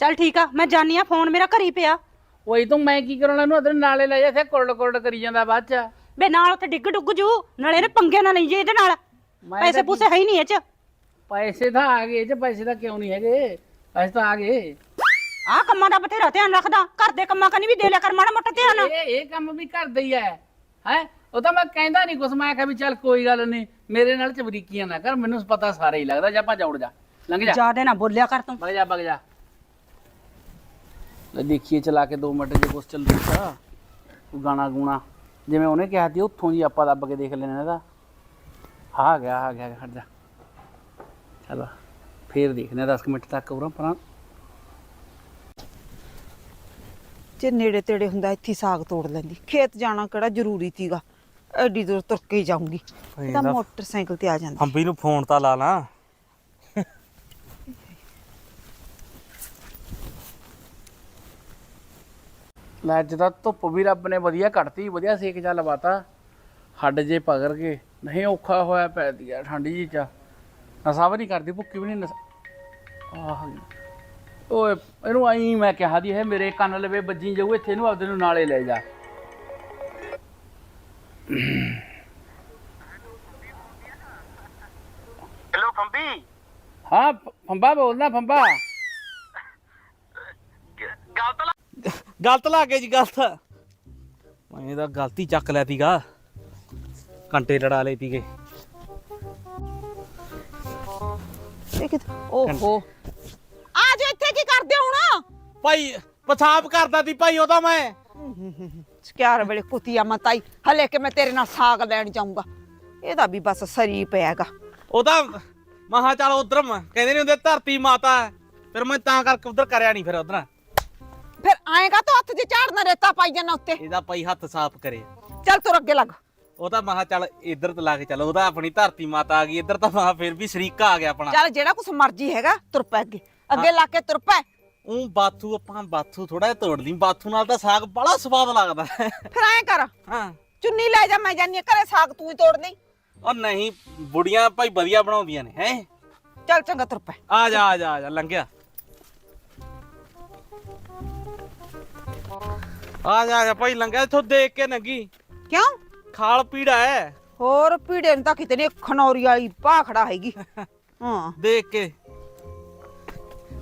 ਚੱਲ ਠੀਕ ਆ ਮੈਂ ਜਾਨੀ ਆ ਫੋਨ ਮੇਰਾ ਘਰੀ ਪਿਆ। ਓਏ ਤੂੰ ਮੈਂ ਕੀ ਕਰਾਉਣਾ? ਇਹਨੂੰ ਅਦਰ ਨਾਲੇ ਲੈ ਜਾ ਇੱਥੇ ਕੁਰੜ ਕੁਰੜ ਕਰੀ ਜਾਂਦਾ ਬਾਅਦ ਚ। ਬੇ ਨਾਲ ਉੱਥੇ ਡਿੱਗ ਡੁੱਗ ਜੂ ਨਾਲੇ ਇਹਨੇ ਪੰਗੇ ਨਾ ਲਈ ਜੇ ਇਹਦੇ ਨਾਲ। ਮੈਂ ਪੈਸੇ ਤਾਂ ਪੂਸੇ ਹੈ ਹੀ ਨਹੀਂ ਇਹ ਚ। ਪੈਸੇ ਤਾਂ ਆ ਗਏ ਇਹ ਚ ਪੈਸੇ ਤਾਂ ਕਿਉਂ ਨਹੀਂ ਹੈਗੇ? ਪੈਸੇ ਤਾਂ ਆ ਗਏ। ਆਹ ਕੰਮਾਂ ਦਾ ਬਥੇਰਾ ਧਿਆਨ ਰੱਖਦਾ ਘਰ ਦੇ ਕੰਮਾਂ ਕਨੀ ਵੀ ਦੇ ਲਿਆ ਕਰ ਮਾੜਾ ਮੋਟਾ ਧਿਆਨ। ਇਹ ਇਹ ਕੰਮ ਵੀ ਕਰਦਾ ਹੀ ਹੈ ਹੈ? ਉਹ ਤਾਂ ਮੈਂ ਕਹਿੰਦਾ ਨਹੀਂ ਕੁਛ ਮੈਂ ਕਿਹਾ ਵੀ ਚੱਲ ਕੋਈ ਗੱਲ ਨਹੀਂ ਮੇਰੇ ਨਾਲ ਚਬਰੀਕੀਆਂ ਨਾ ਕਰ ਮੈਨੂੰ ਪਤਾ ਸਾਰਾ ਹੀ ਲੱਗਦਾ ਜਾ ਭੱਜ ਉੜ ਜਾ। ਲੰਘ ਜਾ। ਜਿਆਦੇ ਨਾ ਬੋਲਿਆ ਕਰ ਤੂੰ। ਵਗ ਜਾ ਵਗ ਜਾ। ਲੈ ਦੇਖੀਏ ਚਲਾ ਕੇ 2 ਮਿੰਟ ਜੇ ਕੁਛ ਚੱਲ ਕੋਈ ਗਾਣਾ ਗੂਣਾ। ਜਿਵੇਂ ਉਹਨੇ ਕਿਹਾ ਸੀ ਉੱਥੋਂ ਜੀ ਆਪਾਂ ਦੱਬ ਕੇ ਦੇਖ ਲੈਣਾ ਇਹਦਾ। ਆ ਗਿਆ ਆ ਗਿਆ ਹਟ ਜਾ। ਚਲੋ ਫੇਰ ਦੇਖਦੇ ਆ 10 ਮਿੰਟ ਤੱਕ ਉਰਾਂ ਪਰਾਂ। ਜੇ ਨੇੜੇ ਤੇੜੇ ਹੁੰਦਾ ਇੱਥੇ ਸਾਗ ਤੋੜ ਲੈਂਦੀ। ਖੇਤ ਜਾਣਾ ਕਿਹੜਾ ਜ਼ਰੂਰੀ ਸੀਗਾ? ਐਡੀ ਦੂਰ ਤੁਰ ਕੇ ਹੀ ਜਾਊਂਗੀ। ਤਾਂ ਮੋਟਰਸਾਈਕਲ ਤੇ ਆ ਜਾਂਦੀ। ਹੰਬੀ ਨੂੰ ਫੋਨ ਤਾਂ ਲਾ ਲਾਂ। ਲੈ ਅੱਜ ਤਾਂ ਧੁੱਪ ਵੀ ਰੱਬ ਨੇ ਵਧੀਆ ਕੱਢਤੀ ਵਧੀਆ ਸੇਕ ਜਾ ਲਵਾਤਾ ਹੱਡ ਜੇ ਪਗਰ ਕੇ ਨਹੀਂ ਔਖਾ ਹੋਇਆ ਪੈ ਦੀਆ ਠੰਡੀ ਜੀ ਚ ਨਸਾ ਵੀ ਨਹੀਂ ਕਰਦੀ ਭੁੱਕੀ ਵੀ ਨਹੀਂ ਨਸ। ਆਹ ਓਏ ਇਹਨੂੰ ਆਈ ਮੈਂ ਕਿਹਾ ਦੀ ਹੈ ਮੇਰੇ ਕੰਨ ਲਵੇ ਵੱਜੀ ਜਾਊ ਇੱਥੇ ਇਹਨੂੰ ਆਪਦੇ ਨੂੰ ਨਾਲੇ ਲੈ ਜਾ। ਹੈਲੋ ਫੰਬੀ? ਹਾਂ ਫੰਬਾ ਬੋਲਦਾ ਫੰਬਾ ਗੱਲ ਤਾਂ ਗਲਤ ਲਾ ਕੇ ਜੀ ਗਲਤ। ਮੈਂ ਤਾਂ ਗਲਤੀ ਚੱਕ ਲਿਆ ਤੀਗਾ ਘੰਟੇ ਲੜਾ ਲਏ ਤੀਗੇ ਇਹ ਕਿਤੇ ਓਹੋ। ਆ ਜਾ ਇੱਥੇ ਕੀ ਕਰਦੇ ਹੋ ਹੁਣ? ਭਾਈ ਪਛਾਪ ਕਰਦਾ ਤੀ ਭਾਈ ਉਹਦਾ ਮੈਂ। ਸਕਿਆਰ ਵੇਲੇ ਕੁੱਤੀਆ ਮਤਾਈ ਹਲੇ ਕਿ ਮੈਂ ਤੇਰੇ ਨਾਲ ਸਾਗ ਲੈਣ ਜਾਊਂਗਾ। ਇਹਦਾ ਵੀ ਬਸ ਸਰੀ ਪਿਆਗਾ ਉਹਦਾ ਮਹਾ ਚੱਲ ਉਧਰ ਕਹਿੰਦੇ ਨੇ ਹੁੰਦੇ ਧਰਤੀ ਮਾਤਾ। ਹੈ। ਫਿਰ ਮੈਂ ਤਾਂ ਕਰਕੇ ਉਧਰ ਕਰਿਆ ਨਹੀਂ ਫਿਰ ਉਧਰ। ਫਿਰ ਆਏਗਾ ਹੱਥ 'ਚ ਝਾੜਨਾ ਰੇਤਾ ਪਾਈ ਜਾਣਾ ਉੱਤੇ। ਇਹਦਾ ਭਾਈ ਹੱਥ ਸਾਫ਼ ਕਰੇ। ਚੱਲ ਤੁਰ ਅੱਗੇ ਲੱਗ। ਉਹ ਤਾਂ ਮਹਾ ਚੱਲ ਇੱਧਰ ਤੇ ਲਾ ਕੇ ਚੱਲ ਉਹਦਾ ਆਪਣੀ ਧਰਤੀ ਮਾਤਾ ਆ ਗਈ ਇੱਧਰ ਤਾਂ ਮਹਾ ਫਿਰ ਵੀ ਸ਼ਰੀਕਾ ਆ ਗਿਆ ਆਪਣਾ। ਚੱਲ ਜਿਹੜਾ ਕੁਛ ਮਰਜ਼ੀ ਹੈਗਾ ਤੁਰ ਪੈ ਅੱਗੇ। ਅੱਗੇ ਲਾ ਕੇ ਤੁਰ ਪੈ। ਉਹ ਬਾਥੂ ਆਪਾਂ ਬਾਥੂ ਥੋੜਾ ਜਿਹਾ ਤੋੜ ਲਈ। ਬਾਥੂ ਨਾਲ ਤਾਂ ਸਾਗ ਬੜਾ ਸਵਾਦ ਲੱਗਦਾ। ਫਿਰ ਐਂ ਕਰ। ਹਾਂ। ਚੁੰਨੀ ਲੈ ਜਾ ਮੈਂ ਜਾਨੀ ਆਂ ਘਰੇ ਸਾਗ ਤੂੰ ਹੀ ਤੋੜ ਨਹੀਂ ਉਹ ਨਹੀਂ ਬੁੜੀਆਂ ਭਾਈ ਵਧੀਆ ਬਣਾਉਂਦੀਆਂ ਨੇ ਹੈ? ਚੱਲ ਚੰਗਾ ਤੁਰ ਪੈ। ਆ ਜਾ ਆ ਜਾ ਆ ਜਾ ਲੰਘਿਆ। ਆ ਜਾ ਆ ਜਾ ਭਾਈ ਲੰਘਿਆ ਇੱਥੋਂ ਦੇਖ ਕੇ ਨੰਗੀ। ਕਿਉਂ? ਖਾਲ ਪੀੜਾ ਹੈ ਹੋਰ ਪੀੜੇ ਨੂੰ ਤਾਂ ਕਿਤੇ ਨੇ ਖਨੌਰੀ ਵਾਲੀ ਭਾਖੜਾ ਹੈਗੀ। ਹਾਂ। ਦੇਖ ਕੇ।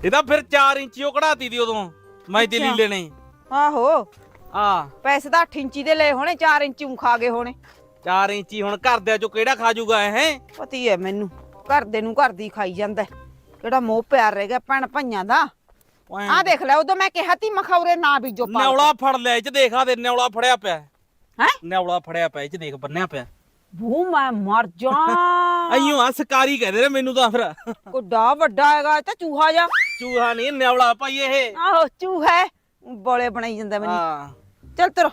ਇਹਦਾ ਫਿਰ 4 ਇੰਚੀ ਉਹ ਕਢਾਤੀ ਦੀ ਉਦੋਂ ਮੈਂ ਦਿੱਲੀ ਲੈਣੇ। ਆਹੋ। ਆ ਪੈਸੇ ਤਾਂ 8 ਇੰਚੀ ਦੇ ਲਏ ਹੋਣੇ 4 ਇੰਚੀ ਉਂ ਖਾ ਗਏ ਹੋਣੇ। 4 ਇੰਚੀ ਹੁਣ ਘਰਦਿਆਂ ਚੋਂ ਕਿਹੜਾ ਖਾ ਜੂਗਾ ਇਹ ਹੈ? ਪਤੀ ਹੈ ਮੈਨੂੰ। ਘਰ ਦੇ ਨੂੰ ਘਰ ਦੀ ਖਾਈ ਜਾਂਦਾ। ਹੈ। ਕਿਹੜਾ ਮੋਹ ਪਿਆਰ ਰਹਿ ਗਿਆ ਭੈਣ ਭਈਆਂ ਦਾ। ਆਹ ਦੇਖ ਲੈ ਉਦੋਂ ਮੈਂ ਕਿਹਾ ਤੀ ਮਖੌਰੇ ਨਾ ਬੀਜੋ ਪਾ ਨੌਲਾ ਫੜ ਲਿਆ ਇਹ ਚ ਦੇਖਾ ਦੇ ਨੌਲਾ ਫੜਿਆ ਪਿਆ ਹੈ। ਨੌਲਾ ਫੜਿਆ ਪਿਆ ਇਹ ਚ ਦੇਖ ਬੰਨਿਆ ਪਿਆ ਭੂ ਮੈਂ ਮਰ ਜਾ। *laughs* ਅਈਓ ਆ ਸਕਾਰੀ ਕਹਿੰਦੇ ਨੇ ਮੈਨੂੰ ਤਾਂ ਫਿਰ। *laughs* ਕੁੱਡਾ ਵੱਡਾ ਹੈਗਾ ਇਹ ਤਾਂ ਚੂਹਾ ਜਾ ਚੂਹਾ ਨਹੀਂ ਨੌਲਾ ਭਾਈ ਇਹ। ਆਹੋ ਚੂਹਾ ਹੈ। ਬੋਲੇ ਬਣਾਈ ਜਾਂਦਾ ਮੈਨੂੰ। ਹਾਂ। ਚੱਲ ਤੁਰ।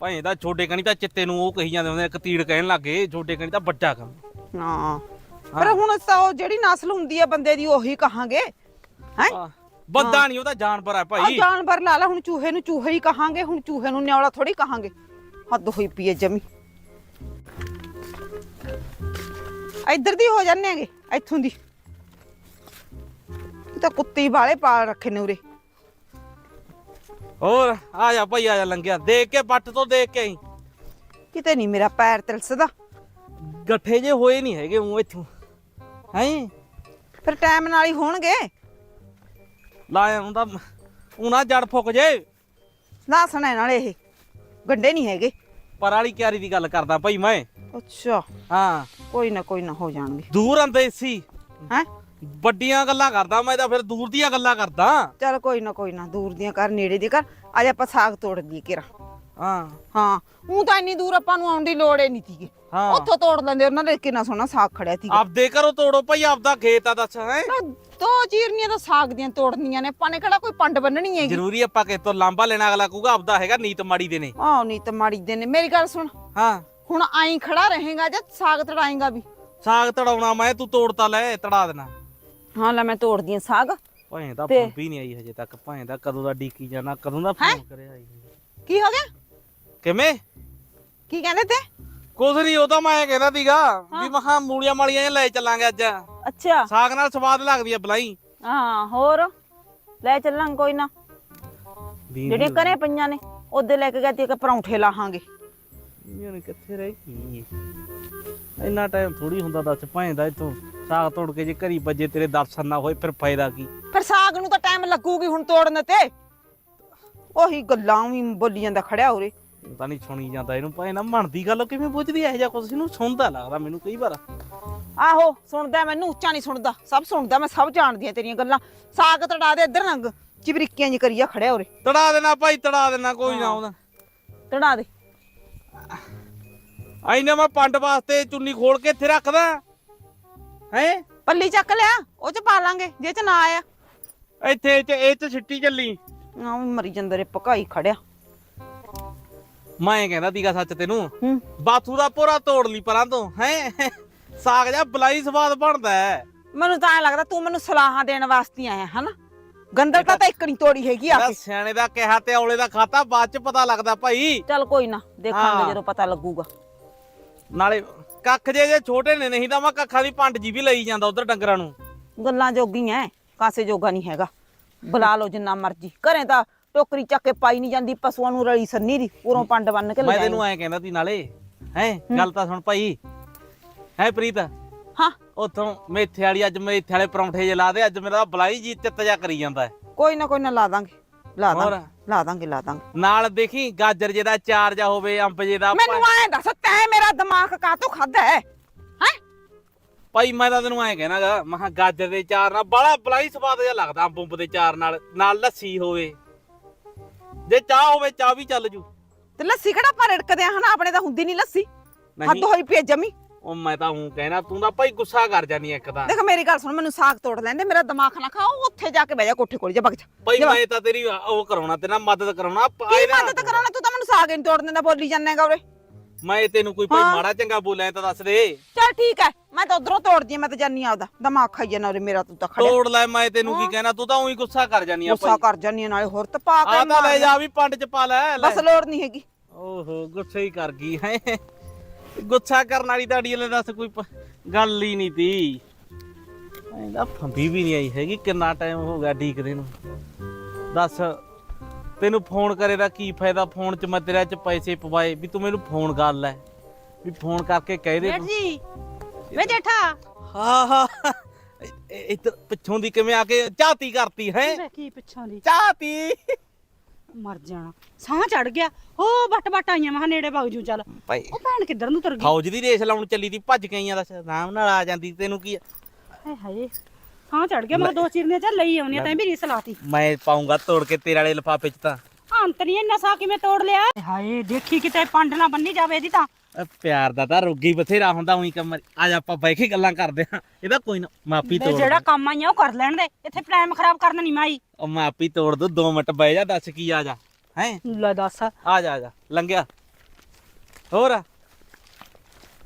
ਭਾਈ ਦਾ ਛੋਟੇ ਕਣੀ ਤਾਂ ਚਿੱਤੇ ਨੂੰ ਉਹ ਕਹੀ ਜਾਂਦੇ ਹੁੰਦੇ ਇੱਕ ਤੀੜ ਕਹਿਣ ਲੱਗੇ ਛੋਟੇ ਕਣੀ ਤਾਂ ਵੱਡਾ ਕੰਮ। ਹਾਂ। ਪਰ ਹੁਣ ਉਹ ਜਿਹੜੀ ਨਸਲ ਹੁੰਦੀ ਹੈ ਬੰਦੇ ਦੀ ਉਹੀ ਕਹਾਂਗੇ। ਹੈ? ਆਹ, ਬੰਦਾ ਨਹੀਂ ਉਹ ਤਾਂ ਜਾਨਵਰ ਆ ਭਾਈ। ਜਾਨਵਰ ਲਾ ਲਾ ਹੁਣ ਚੂਹੇ ਨੂੰ ਚੂਹੇ ਹੀ ਕਹਾਂਗੇ ਹੁਣ ਚੂਹੇ ਨੂੰ ਨਿਆਵਲਾ ਥੋੜੀ ਕਹਾਂਗੇ। ਹੱਦ ਹੋਈ ਪਈ ਹੈ ਜਮੀ। ਇੱਧਰ ਦੀ ਹੋ ਜਾਂਦੇ ਹੈਗੇ ਇੱਥੋਂ ਦੀ। ਇਹ ਤਾਂ ਕੁੱਤੇ ਵਾਲੇ ਪਾਲ ਰੱਖੇ ਨੇ ਉਰੇ। ਹੋਰ ਆ ਜਾ ਭਾਈ ਆ ਜਾ ਲੰਘਿਆ। ਦੇਖ ਕੇ ਪੱਟ ਤੋਂ ਦੇਖ ਕੇ ਆਈ। ਕਿਤੇ ਨਹੀਂ ਮੇਰਾ ਪੈਰ ਤਿਲਸਦਾ। ਗੱਠੇ ਜੇ ਹੋਏ ਨਹੀਂ ਹੈਗੇ ਉਹ ਇੱਥੋਂ। ਹੈ? ਫਿਰ ਟਾਈਮ ਨਾਲ ਹੀ ਹੋਣਗੇ। ਲਾਇਆ ਹੁੰਦਾ ਉਹਨਾਂ ਜੜ ਫੁੱਕ ਜੇ। ਲਾਸਣਾ ਨਾਲੇ ਇਹ। ਗੰਡੇ ਨਹੀਂ ਹੈਗੇ। ਪਰ ਵਾਲੀ ਕਿਆਰੀ ਦੀ ਗੱਲ ਕਰਦਾ ਭਾਈ ਮੈਂ। ਅੱਛਾ। ਹਾਂ। ਕੋਈ ਨਾ ਕੋਈ ਨਾ ਹੋ ਜਾਣਗੇ। ਦੂਰ ਆਂਦੇ ਸੀ ਹੈ? ਵੱਡੀਆਂ ਗੱਲਾਂ ਕਰਦਾ ਮੈਂ ਤਾਂ ਫਿਰ ਦੂਰ ਦੀਆਂ ਗੱਲਾਂ ਕਰਦਾ। ਚੱਲ ਕੋਈ ਨਾ ਕੋਈ ਨਾ ਦੂਰ ਦੀਆਂ ਕਰ ਨੇੜੇ ਦੀ ਕਰ। ਅੱਜ ਆਪਾਂ ਸਾਗ ਤੋੜ ਲਈਏ ਕਿਰਾ ਹਾਂ। ਹਾਂ ਉਹ ਤਾਂ ਇੰਨੀ ਦੂਰ ਆਪਾਂ ਨੂੰ ਆਉਣ ਦੀ ਲੋੜ ਹੀ ਨਹੀਂ ਸੀਗੀ। ਹਾਂ। ਉੱਥੋਂ ਤੋੜ ਲੈਂਦੇ ਉਹਨਾਂ ਦੇ ਕਿੰਨਾ ਸੋਹਣਾ ਸਾਗ ਖੜਿਆ ਸੀ ਆਪਦੇ ਕਰੋ ਤੋੜੋ ਭਾਈ ਆਪਦਾ ਖੇਤ ਆ ਦੱਸ ਹੈ? ਦੋ ਚੀਰਨੀਆਂ ਤਾਂ ਸਾਗ ਦੀਆਂ ਤੋੜਨੀਆਂ ਨੇ ਆਪਾਂ ਨੇ ਕਿਹੜਾ ਕੋਈ ਪੰਡ ਬੰਨਣੀ ਹੈਗੀ? ਜ਼ਰੂਰੀ ਆਪਾਂ ਕਿਤੋਂ ਲਾਂਬਾ ਲੈਣਾ ਅਗਲਾ ਕਹੂਗਾ ਆਪਦਾ ਹੈਗਾ ਨੀਤ ਮਾੜੀ ਦੇ ਨੇ। ਆਹ ਨਹੀਂ ਤਾਂ ਮਾੜੀ ਦੇ ਨੇ। ਮੇਰੀ ਗੱਲ ਸੁਣ। ਹਾਂ। ਹੁਣ ਆਈ ਖੜਾ ਰਹੇਗਾ ਜਾਂ ਸਾਗ ਤੜਾਏਗਾ ਵੀ? ਸਾਗ ਤੜਾਉਣਾ ਮੈਂ ਤੂੰ ਤੋੜਤਾ ਲੈ ਤੜਾ ਦੇਣਾ। ਹਾਂ ਲੈ ਮੈਂ ਤੋੜਦੀ ਆਂ ਸਾਗ। ਭਾਵੇਂ ਤਾਂ ਤੇ- ਪੰਪੀ ਨਹੀਂ ਆਈ ਹਜੇ ਤੱਕ ਭਾਵੇਂ ਦਾ ਕਦੋਂ ਦਾ ਡੀਕੀ ਜਾਣਾ ਕਦੋਂ ਦਾ ਫੋਨ ਕਰਿਆ ਆਈ। ਕੀ ਹੋ ਗਿਆ? ਕਿਵੇਂ? ਕੀ ਕਹਿੰਦੇ ਤੇ? ਕੁਝ ਨਹੀਂ ਉਹ ਤਾਂ ਮੈਂ ਕਹਿੰਦਾ ਸੀਗਾ ਵੀ ਮਖਾ ਮੂਲੀਆਂ ਮਾਲੀਆਂ ਜਿਹੀਆਂ ਲੈ ਚੱਲਾਂਗੇ ਅੱਜ। ਅੱਛਾ। ਸਾਗ ਨਾਲ ਸਵਾਦ ਲੱਗਦੀ ਆ ਬਲਾਈ। ਹਾਂ ਹੋਰ? ਲੈ ਚੱਲਾਂਗੇ ਕੋਈ ਨਾ। ਜਿਹੜੇ ਕਰੇ ਪਈਆਂ ਨੇ ਉਹਦੇ ਲੈ ਕੇ ਗਏ ਤੇ ਪਰੌਂਠੇ ਲਾਹਾਂਗੇ। ਯਾਰ ਕਿੱਥੇ ਰਹਿ ਗਈ ਇੰਨਾ ਟਾਈਮ ਥੋੜੀ ਹੁੰਦਾ ਦੱਸ ਭਾਵੇਂ ਦਾ ਇਥੋਂ ਸਾਗ ਤੋੜ ਕੇ ਜੇ ਘਰੀ ਵੱਜੇ ਤੇਰੇ ਦਰਸ਼ਨ ਨਾ ਹੋਏ ਫਿਰ ਫਾਇਦਾ ਕੀ? ਫਿਰ ਸਾਗ ਨੂੰ ਤਾਂ ਟਾਈਮ ਲੱਗੂਗੀ ਹੁਣ ਤੋੜਨ ਤੇ। ਉਹੀ ਗੱਲਾਂ ਵੀ ਬੋਲੀ ਜਾਂਦਾ ਖੜਿਆ ਉਰੇ। ਪਤਾ ਨਹੀਂ ਸੁਣੀ ਜਾਂਦਾ ਇਹਨੂੰ ਭਾਵੇਂ ਨਾ ਮਣਦੀ ਗੱਲ ਕਿਵੇਂ ਪੁੱਛਦੀ ਐ ਜਾਂ ਕੁਝ ਇਹਨੂੰ ਸੁਣਦਾ ਲੱਗਦਾ ਮੈਨੂੰ ਕਈ ਵਾਰ। ਆਹੋ ਸੁਣਦਾ ਮੈਨੂੰ ਉੱਚਾ ਨਹੀਂ ਸੁਣਦਾ। ਸਭ ਸੁਣਦਾ ਮੈਂ ਸਭ ਜਾਣਦੀ ਆ ਤੇਰੀਆਂ ਗੱਲਾਂ। ਸਾਗ ਤੜਾ ਦੇ ਇੱਧਰ ਨੰਗ ਚਿਬਰੀਕੀਆਂ ਜੀ ਕਰੀਆ ਖੜਿਆ ਉਰੇ। ਤੜਾ ਦੇਣਾ ਭਾਈ ਤੜਾ ਦੇਣਾ ਕੋਈ ਨਾ ਉਹਦਾ। ਤੜਾ ਦੇ। ਆਈਨਾ ਮੈਂ ਪੰਡ ਵਾਸਤੇ ਚੁੰਨੀ ਖੋਲ ਕੇ ਇੱਥੇ ਰੱਖਦਾ। ਹੈ? ਪੱਲੀ ਚੱਕ ਲਿਆ ਉਹ ਚ ਪਾ ਲਾਂਗੇ ਜੇ ਚ ਨਾ ਆਇਆ। ਇੱਥੇ ਇਹ ਚ ਇਹ ਚ ਛਿੱਟੀ ਚੱਲੀ। ਆ ਮਰੀ ਜਾਂਦੇ ਰੇ ਪਕਾਈ ਖੜਿਆ। ਮੈਂ ਕਹਿੰਦਾ ਤੀਗਾ ਸੱਚ ਤੈਨੂੰ ਬਾਥੂ ਦਾ ਪੂਰਾ ਤੋੜ ਲਈ ਪਰਾਂ ਤੋਂ ਹੈ? ਸਾਗ ਜਾ ਬਲਾਈ ਸਵਾਦ ਬਣਦਾ ਹੈ। ਮੈਨੂੰ ਤਾਂ ਐ ਲੱਗਦਾ ਤੂੰ ਮੈਨੂੰ ਸਲਾਹਾਂ ਦੇਣ ਵਾਸਤੇ ਆਇਆ ਹਨਾ? ਗੰਦਲ ਤਾਂ ਇੱਕ ਨਹੀਂ ਤੋੜੀ ਹੈਗੀ ਆ ਕੇ। ਸਿਆਣੇ ਦਾ ਕਿਹਾ ਤੇ ਔਲੇ ਦਾ ਖਾਤਾ ਬਾਅਦ ਚ ਪਤਾ ਲੱਗਦਾ ਭਾਈ। ਚੱਲ ਕੋਈ ਨਾ ਦੇਖਾਂਗੇ। ਜਦੋਂ ਪਤਾ ਲੱਗੂਗਾ। ਨਾਲੇ ਕੱਖ ਜੇ ਜੇ ਛੋਟੇ ਨੇ ਨਹੀਂ ਤਾਂ ਮੈਂ ਕੱਖਾਂ ਦੀ ਪੰਡ ਜੀ ਵੀ ਲਈ ਜਾਂਦਾ ਉਧਰ ਡੰਗਰਾਂ ਨੂੰ। ਗੱਲਾਂ ਜੋਗੀਆਂ ਐ, ਕਾਸੇ ਜੋਗਾ ਨਹੀਂ ਹੈਗਾ। ਬੁਲਾ ਲਓ ਜਿੰਨਾ ਮਰਜ਼ੀ। ਘਰੇ ਤਾਂ ਟੋਕਰੀ ਚੱਕ ਕੇ ਪਾਈ ਨਹੀਂ ਜਾਂਦੀ ਪਸ਼ੂਆਂ ਨੂੰ ਰਲੀ ਸੰਨੀ ਦੀ ਉਰੋਂ ਪੰਡ ਬੰਨ ਕੇ ਮੈਂ ਲੈ ਤੈਨੂੰ ਐਂ ਕਹਿੰਦਾ ਤੀ ਨਾਲੇ ਹੈ ਗੱਲ ਤਾਂ ਸੁਣ ਭਾਈ। ਹੈ ਪ੍ਰੀਤ? ਹਾਂ। ਉਥੋਂ ਮੇਥੇ ਵਾਲੀ ਅੱਜ ਮੇਥੇ ਵਾਲੇ ਪਰੌਂਠੇ ਜੇ ਲਾ ਦੇ ਅੱਜ ਮੇਰਾ ਬਲਾਈ ਜੀ ਚਿੱਤ ਜਾ ਕਰੀ ਜਾਂਦਾ ਹੈ। ਕੋਈ ਨਾ ਕੋਈ ਨਾ ਲਾ ਦਾਂਗੇ। ਲਾ ਹੋਰ? ਦਾਂਗੇ ਲਾ ਦਾਂਗੇ ਲਾ ਦਾਂਗੇ। ਨਾਲ ਦੇਖੀ ਗਾਜਰ ਜੇ ਦਾ ਚਾਰ ਜਾ ਹੋਵੇ ਅੰਬ ਜੇ ਦਾ ਮੈਨੂੰ ਐਂ ਦੱਸ ਤੈਂ ਮੇਰਾ ਦਿਮਾਗ ਕਾਤੋਂ ਖਾਦਾ ਹੈ? ਹੈ? ਭਾਈ ਮੈਂ ਤਾਂ ਤੈਨੂੰ ਐਂ ਕਹਿਣਾਗਾ ਮਹਾ ਗਾਜਰ ਦੇ ਚਾਰ ਨਾਲ ਬੜਾ ਬਲਾਈ ਸਵਾਦ ਜਿਹਾ ਲੱਗਦਾ ਅੰਬ ਅੰਬ ਦੇ ਚਾਰ ਨਾਲ ਨਾਲ ਲੱਸੀ ਹੋਵੇ। ਜੇ ਚਾਹ ਹੋਵੇ ਚਾਹ ਵੀ ਚੱਲ ਜੂ। ਤੇ ਲੱਸੀ ਕਿਹੜਾ ਪਰ ਰੜਕਦੇ ਆ? ਹਨਾ ਆਪਣੇ ਤਾਂ ਹੁੰਦੀ ਨਹੀਂ ਲੱਸੀ। ਹੱਦ ਨਹੀਂ ਹੋਈ ਪਈ ਜਮੀ। ਉਹ ਮੈਂ ਤਾਂ ਹੂੰ ਕਹਿਣਾ ਤੂੰ ਤਾਂ ਭਾਈ ਗੁੱਸਾ ਕਰ ਜਾਨੀ ਇੱਕ ਤਾਂ। ਦੇਖ ਮੇਰੀ ਗੱਲ ਸੁਣ ਮੈਨੂੰ ਸਾਗ ਤੋੜ ਲੈਂਦੇ ਮੇਰਾ ਦਿਮਾਗ ਨਾ ਖਾ ਉਹ ਉੱਥੇ ਜਾ ਕੇ ਬਹਿ ਜਾ ਕੋਠੇ ਕੋਲ ਜਾ ਬਗ ਜਾ। ਭਾਈ ਜਾ। ਮੈਂ ਤਾਂ ਤੇਰੀ ਉਹ ਕਰਾਉਣਾ ਤੇਰਾ ਮਦਦ ਕਰਾਉਣਾ ਕੀ ਮਦਦ ਕਰਾਉਣਾ? ਤੂੰ ਤਾਂ ਮੈਨੂੰ ਸਾਗ ਹੀ ਨੀ ਤੋੜ ਦਿੰਦਾ ਬੋਲੀ ਜਾਂਦਾਗਾ ਉਰੇ। ਮੈਂ ਤੈਨੂੰ ਕੋਈ ਭਾਈ ਹਾਂ। ਮਾੜਾ ਚੰਗਾ ਬੋਲਿਆ ਤਾਂ ਦੱਸ ਦੇ। ਚੱਲ ਠੀਕ ਹੈ ਮੈਂ ਤਾਂ ਉਧਰੋਂ ਤੋੜਦੀ ਹਾਂ, ਮੈਂ ਤਾਂ ਜਾਨੀ ਆਪਦਾ। ਦਿਮਾਗ ਖਾਈ ਜਾਣਾ ਉਰੇ ਮੇਰਾ ਤੂੰ ਤਾਂ ਖੜਿਆ। ਤੋੜ ਲੈ ਮੈਂ ਤੈਨੂੰ ਕੀ ਕਹਿਣਾ ਤੂੰ ਤਾਂ ਉਹੀ ਗੁੱਸਾ ਕਰ ਜਾਨੀ ਆ ਗੁੱਸਾ ਭਾਈ। ਕਰ ਜਾਨੀ ਆ, ਨਾਲੇ ਹੋਰ ਤਾਂ ਪਾ ਕੇ ਆ ਤਾਂ ਲੈ ਜਾ ਵੀ ਪੰਡ ਚ ਪਾ ਲੈ ਲੈ। ਬਸ ਲੋੜ ਨਹੀਂ ਹੈਗੀ। ਓਹੋ ਗੁੱਸਾ ਹੀ ਕਰ ਗਈ ਹੈ। ਗੁੱਸਾ ਕਰਨ ਵਾਲੀ ਤਾਂ ਅੜੀਲੇ ਦੱਸ ਕੋਈ ਪ- ਗੱਲ ਹੀ ਨਹੀਂ ਤੀ। ਇਹਦਾ ਫੰਬੀ ਵੀ ਨਹੀਂ ਆਈ ਹੈਗੀ ਕਿੰਨਾ ਟਾਈਮ ਹੋ ਗਿਆ ਢੀਕਦੇ ਨੂੰ। ਦੱਸ ਤੈਨੂੰ ਫੋਨ ਕਰੇ ਦਾ ਕੀ ਫਾਇਦਾ? ਫੋਨ 'ਚ ਮੈਂ ਤੇਰੇ 'ਚ ਪੈਸੇ ਪਵਾਏ। ਵੀ ਤੂੰ ਮੈਨੂੰ ਫੋਨ ਕਰ ਲੈ। ਵੀ ਫੋਨ ਕਰਕੇ ਕਹਿ ਦੇ ਜੇਠ ਜੀ ਵੇ ਜੇਠਾ। ਹਾਂ ਹਾਂ। ਇ- ਇੱਧਰ ਪਿੱਛੋਂ ਦੀ ਕਿਵੇਂ ਆ ਕੇ ਝਾਤੀ ਕਰਤੀ ਹੈ? ਵੇ ਕੀ ਪਿੱਛੋਂ ਦੀ? ਝਾਤੀ ਮਰ ਜਾਣਾ। ਸਾਹ ਚੜ ਗਿਆ। ਓ ਬੱਟ ਬੱਟ ਆਈਆਂ। ਮਹਾ ਨੇੜੇ ਵਗ ਜੂ ਚੱਲ। ਭਾਈ। ਉਹ ਭੈਣ ਕਿੱਧਰ ਨੂੰ ਤੁਰ ਗਈ? ਫੌਜ ਦੀ ਰੇਸ ਲਾਉਣ ਚੱਲੀ ਤੀ ਭੱਜ ਗਈਆਂ ਦੱਸ। ਆਰਾਮ ਨਾਲ ਆ ਜਾਂਦੀ ਤੈਨੂੰ ਕੀ ਆ? ਹਾਏ ਹਾਏ। ਸਾਹ ਚੜ ਗਿਆ ਮੈਂ ਦੋ ਚੀਰਨੇ ਚੱਲ ਲਈ ਆਉਣੀ ਤੈਂ ਵੀ ਰੀਸ ਲਾਤੀ। ਮੈਂ ਪਾਉਂਗਾ ਤੋੜ ਕੇ ਤੇਰੇ ਵਾਲੇ ਲਿਫਾਫੇ 'ਚ ਤਾਂ। ਅੰਤ ਨਹੀਂ ਇੰਨਾ ਸਾਹ ਕਿਵੇਂ ਤੋੜ ਲਿਆ? ਹਾਏ ਦੇਖੀ ਕਿਤੇ ਪੰਡ ਨਾ ਬੰਨੀ ਜਾਵੇ ਇਹਦੀ ਤਾਂ। ਪਿਆਰ ਦਾ ਤਾਂ ਰੋਗੀ ਬਥੇਰਾ ਹੁੰਦਾ ਉਹੀ ਕੰਮ ਆ। ਜਾ ਆਪਾਂ ਬਹਿ ਕੇ ਗੱਲਾਂ ਕਰਦੇ ਹਾਂ। ਇਹਦਾ ਕੋਈ ਨਾ ਮਾਪੀ ਤੋੜ ਜਿਹੜਾ ਕੰਮ ਆਈਆਂ ਉਹ ਕਰ ਲੈਣ ਦੇ। ਇੱਥੇ ਟਾਈਮ ਖਰਾਬ ਕਰਨ ਨਹੀਂ ਮਾਈ ਉਹ ਮਾਪੀ ਤੋੜ ਦੂ 2 ਮਿੰਟ ਬਹਿ ਜਾ ਦੱਸ ਕੀ ਆ ਜਾ। ਹੈ? ਲੈ ਦੱਸ। ਆ ਜਾ ਆ ਜਾ ਲੰਘਿਆ। ਹੋਰ?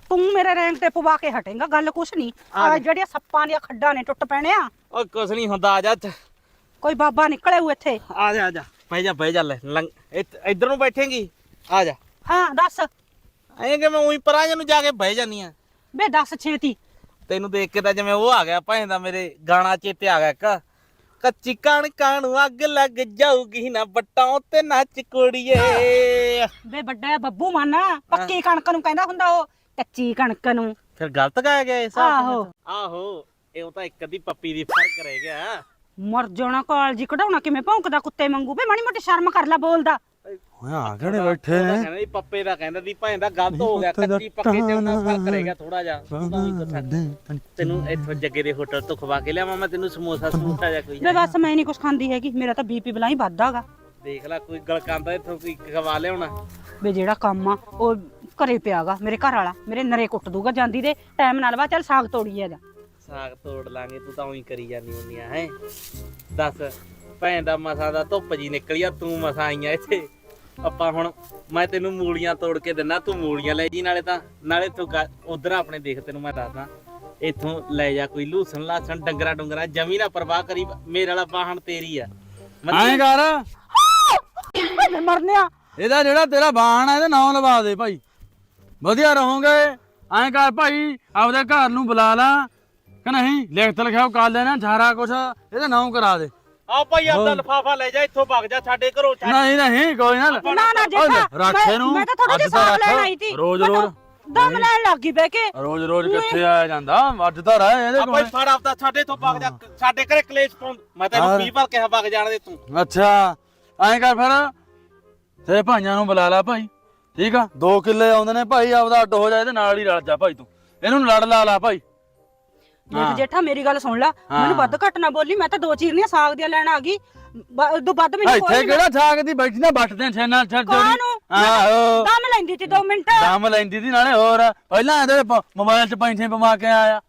ਤੂੰ ਮੇਰੇ ਰੈਂਕ ਤੇ ਪਵਾ ਕੇ ਹਟੇਗਾ ਗੱਲ ਕੁਛ ਨਹੀਂ। ਆ ਜਿਹੜੀਆਂ ਸੱਪਾਂ ਦੀਆਂ ਖੱਡਾਂ ਨੇ ਟੁੱਟ ਪੈਣੇ ਆ। ਉਹ ਕੁਛ ਨਹੀਂ ਹੁੰਦਾ ਆ ਜਾ ਇੱਥੇ। ਕੋਈ ਬਾਬਾ ਨਿਕਲੇ ਹੋਏ ਇੱਥੇ। ਆ ਜਾ ਆ ਜਾ। ਬਹਿ ਜਾ ਬਹਿ ਜਾ ਲੈ ਲੰਘ ਇੱਧਰ ਨੂੰ ਬੈਠੇਂਗੀ? ਆ ਜਾ। ਹਾਂ ਦੱਸ। ਐਂ ਕਿ ਮੈਂ ਉਹੀ ਪਰਾਂ ਨੂੰ ਜਾ ਕੇ ਬਹਿ ਜਾਨੀ ਆ। ਵੇ ਦੱਸ ਛੇਤੀ। ਤੈਨੂੰ ਦੇਖ ਕੇ ਤਾਂ ਜਿਵੇਂ ਉਹ ਆ ਗਿਆ ਭਾਂ ਦਾ ਮੇਰੇ ਗਾਣਾ ਚੇਤੇ ਆ ਗਿਆ ਇੱਕ ਕੱਚੀ ਕਣਕਾਂ ਨੂੰ ਅੱਗ ਲੱਗ ਜਾਊਗੀ ਨਾ ਬੱਟਾਂ ਤੇ ਨੱਚ ਕੁੜੀਏ। ਵੇ ਵੱਡਾ ਬੱਬੂ ਮਾਨਾ ਪੱਕੀ ਕਣਕ ਨੂੰ ਕਹਿੰਦਾ ਹੁੰਦਾ ਉਹ। ਕੱਚੀ ਕਣਕ ਨੂੰ। ਫਿਰ ਗਲਤ ਗਾਇਆ ਗਿਆ ਇਸ ਹਿਸਾਬ ਨਾਲ? ਆਹੋ। ਆਹੋ ਇਹ ਉਹ ਤਾਂ ਇੱਕ ਅੱਧੀ ਪੱਪੀ ਦੀ ਫ਼ਰਕ ਰਹਿ ਗਿਆ। ਮਰ ਜਾਣਾ ਕਾਲਜੀ ਕਢਾਉਣਾ ਕਿਵੇਂ? ਭੌਂਕਦਾ ਕੁੱਤੇ ਵਾਂਗੂ। ਵੇ ਮਾੜੀ ਮੋਟੀ ਸ਼ਰਮ ਕਰ ਲੈ ਬੋਲਦਾ। ਓਏ ਆ ਕਿਹੜੇ ਬੈਠੇ ਤਾਂ ਨੇ? ਕਹਿੰਦਾ ਸੀ ਪੱਪੇ ਦਾ ਕਹਿੰਦਾ ਦੀ ਭਾਂ ਦਾ ਗਲਤ ਹੋ ਗਿਆ। ਕੱਚੀ ਪੱਕੇ ਚ ਉਹਨਾਂ ਫ਼ਰਕ ਰਹਿ ਗਿਆ ਥੋੜਾ ਜਿਹਾ। ਤੂੰ ਤਾਂ ਤੈਨੂੰ ਇੱਥੋਂ ਜੱਗੇ ਦੇ ਹੋਟਲ ਤੋਂ ਖਵਾ ਕੇ ਲਿਆਵਾਂ ਮੈਂ ਤੈਨੂੰ ਸਮੋਸਾ ਸਮੂਸਾ ਜਾਂ ਕੋਈ। ਵੇ ਬਸ ਮੈਂ ਨਹੀਂ ਕੁਛ ਖਾਂਦੀ ਹੈਗੀ। ਮੇਰਾ ਤਾਂ ਬੀਪੀ ਬਲਾਈ ਵੱਧਦਾਗਾ ਦੇਖ ਲੈ ਕੋਈ ਗਲਕਾਂਦਾ ਇੱਥੋਂ ਕੋਈ ਖਵਾ ਲਿਆਉਣਾ। ਵੇ ਜਿਹੜਾ ਕੰਮ ਆ ਉਹ ਘਰੇ ਪਿਆਗਾ ਮੇਰੇ ਘਰ ਵਾਲਾ। ਮੇਰੇ ਨਰੇ ਕੁੱਟ ਦੂਗਾ ਜਾਂਦੀ ਦੇ ਟਾਈਮ ਨਾਲ ਵਾ ਚੱਲ ਸਾਗ ਤੋੜੀਏ ਜਾ। ਸਾਗ ਤੋੜ ਲਾਂਗੇ ਤੂੰ ਤਾਂ ਉਹੀ ਕਰੀ ਜਾਂਦੀ ਹੁੰਦੀਆਂ ਹੈ? ਦੱਸ ਭੈਣ ਦਾ ਮਸਾ ਦਾ ਧੁੱਪ ਜੀ ਨਿਕਲੀ ਆ ਤੂੰ ਮਸਾ ਆਈਆਂ ਇੱਥੇ? ਆਪਾਂ ਹੁਣ ਮੈਂ ਤੈਨੂੰ ਮੂਲੀਆਂ ਤੋੜ ਕੇ ਦਿੰਨਾ ਤੂੰ ਮੂਲੀਆਂ ਲੈ ਜੀ ਨਾਲੇ ਤਾਂ ਨਾਲੇ ਤੂੰ ਉਧਰ ਆਪਣੇ ਦੇਖ ਤੈਨੂੰ ਮੈਂ ਦੱਸਦਾ। ਇੱਥੋਂ ਲੈ ਜਾ ਕੋਈ ਲੂਸਣ ਲਾਸਣ ਡੰਗਰਾ ਡੁੰਗਰਾ ਜਮੀ ਨਾ ਪਰਵਾਹ ਕਰੀ ਮੇਰੇ ਵਾਲਾ ਬਾਹਣ ਤੇਰੀ ਆ। ਐਂ ਕਰ। ਮਰਨਿਆ। ਇਹਦਾ ਜਿਹੜਾ ਤੇਰਾ ਬਾਣ ਹੈ ਇਹਦੇ ਨਾਂ ਲਵਾ ਦੇ ਭਾਈ। ਵਧੀਆ ਰਹੋਗੇ। ਐਂ ਕਰ ਭਾਈ ਆਪਦੇ ਘਰ ਨੂੰ ਬੁਲਾ ਲਾ। ਕਿ ਨਹੀਂ ਲਿਖਤ ਲਿਖਾਓ ਕਰ ਲੈਣਾ ਸਾਰਾ ਕੁਛ। ਇਹਦਾ ਨਾਂ ਕਰਾ ਦੇ। ਆ ਭਾਈ ਆਪਦਾ ਲਫਾਫਾ ਲੈ ਜਾ ਇੱਥੋਂ ਭੱਗ ਜਾ ਸਾਡੇ ਘਰੋਂ ਛੱਡ। ਨਹੀਂ ਨਹੀਂ ਕੋਈ ਨਾ। ਨਾ ਨਾ ਜੇਠਾ ਰੱਖ ਮੈਂ- ਇਹਨੂੰ। ਮੈਂ ਤਾਂ ਥੋੜਾ ਜਿਹਾ। ਲੈਣ ਆਈ ਸੀ। ਰੋਜ਼ ਰੋਜ਼। ਦਮ ਲੈਣ ਲੱਗ ਗਈ ਬਹਿ ਕੇ। ਰੋਜ਼ ਰੋਜ਼ ਕਿੱਥੇ ਆਇਆ ਜਾਂਦਾ? ਅੱਜ ਤਾਂ ਰਹਿ ਇਹਦੇ ਆ ਭਾਈ ਕੋਲ। ਫੜ ਆਪਦਾ ਸਾਡੇ ਤੋਂ ਭੱਗ ਜਾ। ਸਾਡੇ ਘਰੇ ਕਲੇਸ਼ ਪਾਉਂ ਮੈਂ ਤੈਨੂੰ। 20 ਵਾਰ ਕਿਹਾ ਭੱਗ ਜਾਣ ਦੇ ਤੂੰ। ਅੱਛਾ। ਐਂ ਕਰ ਫਿਰ। ਤੇ ਭਾਈਆਂ ਨੂੰ ਬੁਲਾ ਲਾ ਭਾਈ। ਠੀਕ ਆ? 2 ਕਿੱਲੇ ਆਉਂਦੇ ਨੇ ਭਾਈ ਆਪਦਾ ਅੱਡ ਹੋ ਜਾ ਇਹਦੇ ਨਾਲ ਹੀ ਰਲ ਜਾ ਭਾਈ ਤੂੰ। ਇਹਨੂੰ ਲੜ ਲਾ ਲਾ ਭਾਈ। ਦੇਖ ਜੇਠਾ ਮੇਰੀ ਗੱਲ ਸੁਣ ਲੈ। ਮੈਨੂੰ ਵੱਧ ਘੱਟ ਨਾ ਬੋਲੀ ਮੈਂ ਤਾਂ ਦੋ ਚੀਰਨੀਆਂ ਸਾਗ ਦੀਆਂ ਲੈਣ ਆ ਗਈ। ਬ- ਉਦੋਂ ਵੱਧ ਮੈਨੂੰ ਇੱਥੇ ਕੋਈ ਕਿਹੜਾ ਛਾਗ ਦੀ ਬੈਠੀ ਨਾ ਬੱਟਦੇ ਛੇਨਾ ਛੱਡ ਕਾਹਨੂੰ? ਆਹੋ। ਦਮ ਲੈਂਦੀ ਸੀ 2 ਮਿੰਟ। ਦਮ ਲੈਂਦੀ ਦੀ ਨਾਲੇ ਹੋਰ। ਪਹਿਲਾਂ ਇਹਦੇ ਪ- ਮੋਬਾਈਲ 'ਚ ਪੈਂਠੇ ਪਵਾ ਕੇ ਆਇਆ।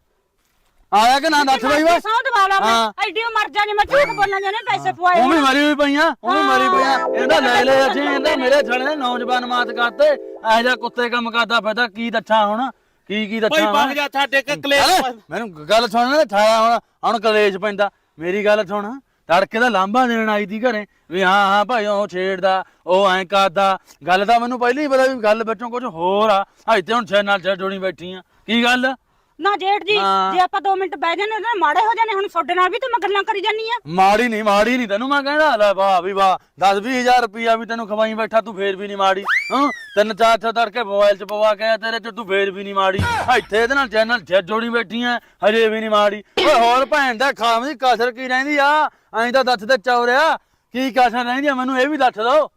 ਆਇਆ ਕਿ ਨਾ ਦੱਸ ਬਈ ਵਾ ਸੌਂ ਦਵਾ ਲਾ ਹਾਂ। ਮੈਂ ਐਡੀ ਮਰ ਜਾਣੀ ਮੈਂ ਝੂਠ ਬੋਲਣਾ ਜਾਨੇ ਪੈਸੇ ਪਵਾਏ ਉਹ ਵੀ ਮਰੀ ਹੋਈ ਪਈਆਂ ਉਹ ਵੀ ਮਰੀ ਪਈਆਂ। ਇਹਦਾ ਲੈ ਲੈ ਅਸੀਂ ਇਹਦਾ ਮੇਰੇ ਛੜੇ ਨੇ ਨੌਜਵਾਨ ਮਾਤ ਕਰਤੇ। ਇਹੋ ਜਿਹਾ ਕੁੱਤੇ ਕੰਮ ਕਰਦਾ ਫਿਰਦਾ ਕੀ ਦੱਛਾ ਹੁਣ? ਕੀ ਕੀ ਭਾਈ ਦੱਛਾ ਵਗ ਹੁਣ? ਜਾ ਛੱਡ ਇੱਕ ਕਲੇਸ਼? ਮੈਨੂੰ ਗੱਲ ਸੁਣ ਲੈ ਠਾਇਆ ਹੁਣ ਹੁਣ ਕਲੇਸ਼ ਪੈਂਦਾ। ਮੇਰੀ ਗੱਲ ਸੁਣ ਤੜਕੇ ਦਾ ਲਾਂਭਾ ਦੇਣ ਆਈ ਦੀ ਘਰੇ ਵੀ ਹਾਂ ਹਾਂ ਭਾਈ ਉਹ ਛੇੜਦਾ ਉਹ ਐਂ ਕਰਦਾ। ਗੱਲ ਤਾਂ ਮੈਨੂੰ ਪਹਿਲਾਂ ਹੀ ਪਤਾ ਵੀ ਗੱਲ ਵਿੱਚੋਂ ਕੁਝ ਹੋਰ ਆ। ਇੱਥੇ ਹੁਣ ਛੇ ਨਾਲ ਛੇ ਜੋੜੀ ਬੈਠੀ ਆ। ਕੀ ਗੱਲ? ਨਾ ਜੇਠ ਜੀ ਹਾਂ। ਜੇ ਆਪਾਂ 2 ਮਿੰਟ ਬਹਿ ਜਾਨੇ ਤਾਂ ਮਾੜੇ ਹੋ ਜਾਣੇ ਹੁਣ ਤੁਹਾਡੇ ਨਾਲ ਵੀ ਤਾਂ ਮੈਂ ਗੱਲਾਂ ਕਰੀ ਜਾਨੀ ਆ ਮਾੜੀ ਨਹੀਂ ਮਾੜੀ ਨਹੀਂ ਤੈਨੂੰ ਮੈਂ ਕਹਿੰਦਾ ਲੈ ਵਾਹ ਵੀ ਵਾਹ 10 20000 ਰੁਪਿਆ ਵੀ ਤੈਨੂੰ ਖਵਾਈ ਬੈਠਾ ਤੂੰ ਫੇਰ ਵੀ ਨਹੀਂ ਮਾੜੀ ਹਾਂ? ਤਿੰਨ ਚਾਰ ਛੇ ਤੜਕੇ ਮੋਬਾਈਲ 'ਚ ਪਵਾ ਕੇ ਆਇਆ ਤੇਰੇ 'ਚ ਤੂੰ ਫੇਰ ਵੀ ਨਹੀਂ ਮਾੜੀ। ਇੱਥੇ ਇਹਦੇ ਨਾਲ ਚੈਨਲ ਛੇ ਜੋੜੀ ਬੈਠੀ ਐ ਹਜੇ ਵੀ ਨਹੀਂ ਮਾੜੀ। ਓਏ ਹੋਰ ਭੈਣ ਦਾ ਖਾਮ ਦੀ ਕਸਰ ਕੀ ਰਹਿੰਦੀ ਆ? ਐਂ ਤਾਂ ਦੱਸ ਤੇ ਚੌਰਿਆ ਕੀ ਕਸਰ ਰਹਿੰਦੀ ਆ? ਮੈਨੂੰ ਇਹ ਵੀ ਦੱਸ ਦੋ।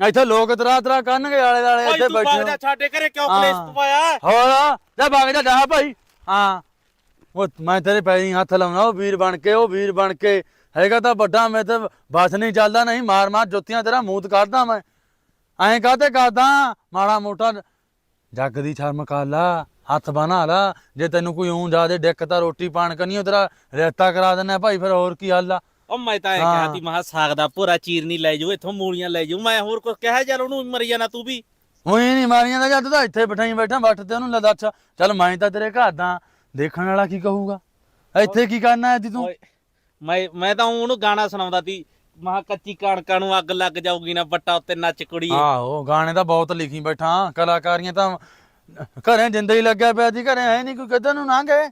ਇੱਥੇ ਲੋਕ ਤਰਾ ਤਰਾ ਕਰਨਗੇ ਆਲੇ ਦਾਲੇ ਭਾਈ ਇੱਥੇ ਤੂੰ ਵਗ ਜਾ ਬੈਠੇ ਛੱਡ ਘਰੇ ਕਿਉਂ ਕਲੇਸ਼ ਹਾਂ। ਪਵਾਇਆ? ਹੋਰ ਜਾ ਬਾਗ ਜਾ ਜਾ ਭਾਈ। ਹਾਂ। ਉਹ ਮੈਂ ਤੇਰੇ ਪੈਰੀ ਹੱਥ ਲਾਉਣਾ ਉਹ ਵੀਰ ਬਣ ਕੇ ਉਹ ਵੀਰ ਬਣ ਕੇ। ਹੈਗਾ ਤਾਂ ਵੱਡਾ ਮੈਂ ਤੇ ਬਸ ਨਹੀਂ ਚੱਲਦਾ ਨਹੀਂ ਮਾਰ ਮਾਰ ਜੁੱਤੀਆਂ ਤੇਰਾ ਮੂੰਹ ਕੱਢਦਾ ਮੈਂ। ਐਂ ਕਾਤੇ ਕਰਦਾ? ਮਾੜਾ ਮੋਟਾ ਜੱਗ ਦੀ ਸ਼ਰਮ ਕਰ ਲਾ ਹੱਥ ਬਣਾ ਲਾ। ਜੇ ਤੈਨੂੰ ਕੋਈ ਊਂ ਜਾਦੇ ਡਿੱਕ ਤਾਂ ਰੋਟੀ ਪਾਣ ਕਰਨੀ ਉਹ ਤੇਰਾ ਰੇਤਾ ਕਰਾ ਦਿੰਨਾ ਭਾਈ ਫਿਰ ਹੋਰ ਕੀ ਹੱਲ ਆ? ਉਹ ਮੈਂ ਤਾਂ ਇਹ ਹਾਂ। ਕਿਹਾ ਸੀ ਮਹਾ ਸਾਗ ਦਾ ਭੋਰਾ ਚੀਰਨੀ ਲੈ ਜਾਓ ਇੱਥੋਂ ਮੂਲੀਆਂ ਲੈ ਜਾਓ। ਮੈਂ ਹੋਰ ਕੁਝ ਕਿਹਾ ਚੱਲ ਉਹਨੂੰ ਮਰੀ ਜਾਣਾ ਤੂੰ ਵੀ। ਉਹੀ ਨਹੀਂ ਮਾਰੀਆਂ ਦਾ ਜਦ ਤਾਂ ਇੱਥੇ ਬਿਠਾਈ ਬੈਠਾ ਬੱਟ ਤੇ ਉਹਨੂੰ ਲੈ ਦੱਸ। ਚੱਲ ਮੈਂ ਤਾਂ ਤੇਰੇ ਘਰ ਦਾ ਦੇਖਣ ਵਾਲਾ ਕੀ ਕਹੂਗਾ? ਇੱਥੇ ਕੀ ਕਰਨਾ ਹੈ ਜੀ ਤੂੰ? ਓਏ ਮੈਂ ਮੈਂ ਤਾਂ ਉਹਨੂੰ ਗਾਣਾ ਸੁਣਾਉਂਦਾ ਸੀ ਮਹਾ ਕੱਚੀ ਕਣਕਾਂ ਨੂੰ ਅੱਗ ਲੱਗ ਜਾਊਗੀ ਨਾ ਬੱਟਾ ਉੱਤੇ ਨੱਚ ਕੁੜੀਏ। ਆਹੋ ਗਾਣੇ ਤਾਂ ਬਹੁਤ ਲਿਖੀ ਬੈਠਾ। ਕਲਾਕਾਰੀਆਂ ਤਾਂ ਘਰੇ ਜਿੰਦਾ ਹੀ ਲੱਗਿਆ ਪਿਆ ਸੀ ਘਰੇ ਹੈ ਨਹੀਂ ਕੋਈ ਕਿੱਧਰ ਨੂੰ ਨਾ ਗਏ।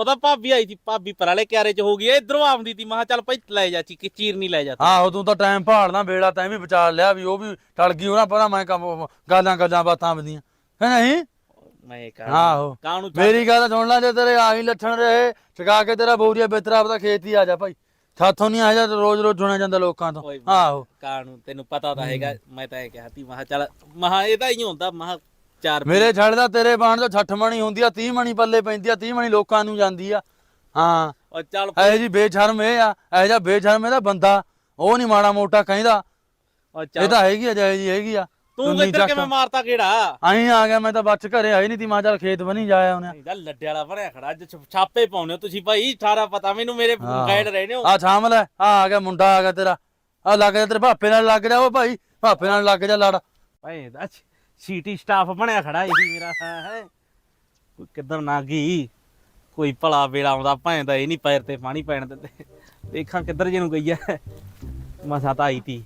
ਉਹਦਾ ਭਾਬੀ ਆਈ ਸੀ ਭਾਬੀ ਪਰਾਲੇ ਕਿਆਰੇ ਚ ਹੋ ਗਈ ਇਧਰੋਂ ਆਉਂਦੀ ਸੀ ਮਹਾ ਚੱਲ ਭਾਈ ਲੈ ਜਾ ਚੀ ਚੀਰਨੀ ਲੈ ਜਾ। ਆਹੋ ਤੂੰ ਤਾਂ ਟਾਈਮ ਭਾਲਦਾ ਵੇਲਾ ਤੈਂ ਵੀ ਵਿਚਾਰ ਲਿਆ ਵੀ ਉਹ ਵੀ ਟਲ ਗਈ ਉਹਨਾਂ ਪਰਾਂ ਮੈਂ ਕੰਮ ਗਾਲਾਂ ਗੱਲਾਂ ਬਾਤਾਂ ਬਦੀਆਂ ਹੈ ਨਹੀਂ? ਮੈਂ ਕਹਾਂ ਆਹੋ। ਕਾਹਨੂੰ ਮੇਰੀ ਗੱਲ ਸੁਣ ਲੈ ਜੇ ਤੇਰੇ ਆਹੀ ਲੱਛਣ ਰਹੇ ਚਕਾ ਕੇ ਤੇਰਾ ਬੋਰੀਆ ਬਿਤਰਾ ਆਪਦਾ ਖੇਤ ਹੀ ਆ ਜਾ ਭਾਈ। ਸਾਥੋਂ ਨਹੀਂ ਆ ਜਾ ਰੋਜ਼ ਰੋਜ਼ ਸੁਣਿਆ ਜਾਂਦਾ ਲੋਕਾਂ ਤੋਂ। ਓਏ ਆਹੋ। ਕਾਹਨੂੰ ਤੈਨੂੰ ਪਤਾ ਤਾਂ ਹੈਗਾ ਮੈਂ ਤਾਂ ਇਹ ਕਿਹਾ ਸੀ ਮਹਾ ਚੱਲ ਮਹਾ ਇਹਦਾ ਹੀ ਹੁੰਦਾ ਮਹਾ ਚਾਰ ਮੇਰੇ ਛੱਡਦਾ ਤੇਰੇ ਬਾਣ ਤੋਂ 60 ਮਣੀ ਹੁੰਦੀ ਆ 30 ਮਣੀ ਪੱਲੇ ਪੈਂਦੀ ਆ 30 ਮਣੀ ਲੋਕਾਂ ਨੂੰ ਜਾਂਦੀ ਆ। ਹਾਂ। ਉਹ ਚੱਲ ਐ ਜੀ ਬੇਸ਼ਰਮ ਇਹ ਆ ਐ ਜਿਹਾ ਬੇਸ਼ਰਮ ਇਹਦਾ ਬੰਦਾ ਉਹ ਨਹੀਂ ਮਾੜਾ ਮੋਟਾ ਕਹਿੰਦਾ। ਉਹ ਇਹ ਚੱਲ। ਤਾਂ ਹੈਗੀ ਆ ਜਾਇ ਜੀ ਹੈਗੀ ਆ। ਤੂੰ ਚੱਕ। ਕਿਵੇਂ ਮਾਰਤਾ ਕਿਹੜਾ? ਆਈ ਆ ਗਿਆ ਮੈਂ ਤਾਂ ਬੱਚ ਘਰੇ ਆਈ ਨਹੀਂ ਤੀ ਮਾਂ ਚੱਲ ਖੇਤ ਬਣੀ ਜਾਇਆ ਉਹਨੇ ਇਹਦਾ ਲੱਡੇ ਵਾਲਾ ਬਣਿਆ ਖੜਾ ਅੱਜ ਛ- ਛਾਪੇ ਪਾਉਣੇ ਹੋ ਤੁਸੀਂ ਭਾਈ ਸਾਰਾ ਪਤਾ ਮੈਨੂੰ ਮੇਰੇ ਹਾਂ। ਗਾਈਡ ਰਹਿਣੇ ਹੋ ਆ ਸ਼ਾਮਲ ਹੈ ਆ ਆ ਗਿਆ ਮੁੰਡਾ ਆ ਗਿਆ ਤੇਰਾ। ਆ ਲੱਗ ਜਾ ਤੇਰੇ ਭਾਪੇ ਨਾਲ ਲੱਗ ਜਾ ਉਹ ਭਾਈ ਭਾਪੇ ਨਾਲ ਲੱਗ ਜਾ ਲੜ। ਭਾਈ ਦਾ ਸੀਟੀ ਸਟਾਫ ਬਣਿਆ ਖੜਾ ਇਹੀ ਮੇਰਾ। ਹੈ ਕੋਈ ਕਿੱਧਰ ਨਾ ਗਈ। ਕੋਈ ਭਲਾ ਵੇਲਾ ਆਉਂਦਾ ਭਾਂ ਦਾ ਇਹ ਨਹੀਂ ਪੈਰ ਤੇ ਪਾਣੀ ਪੈਣ ਦਿੰਦੇ। ਦੇਖਾਂ ਕਿੱਧਰ ਜੇ ਨੂੰ ਗਈ ਐ। ਮਸਾ ਤਾਂ ਆਈ ਤੀ।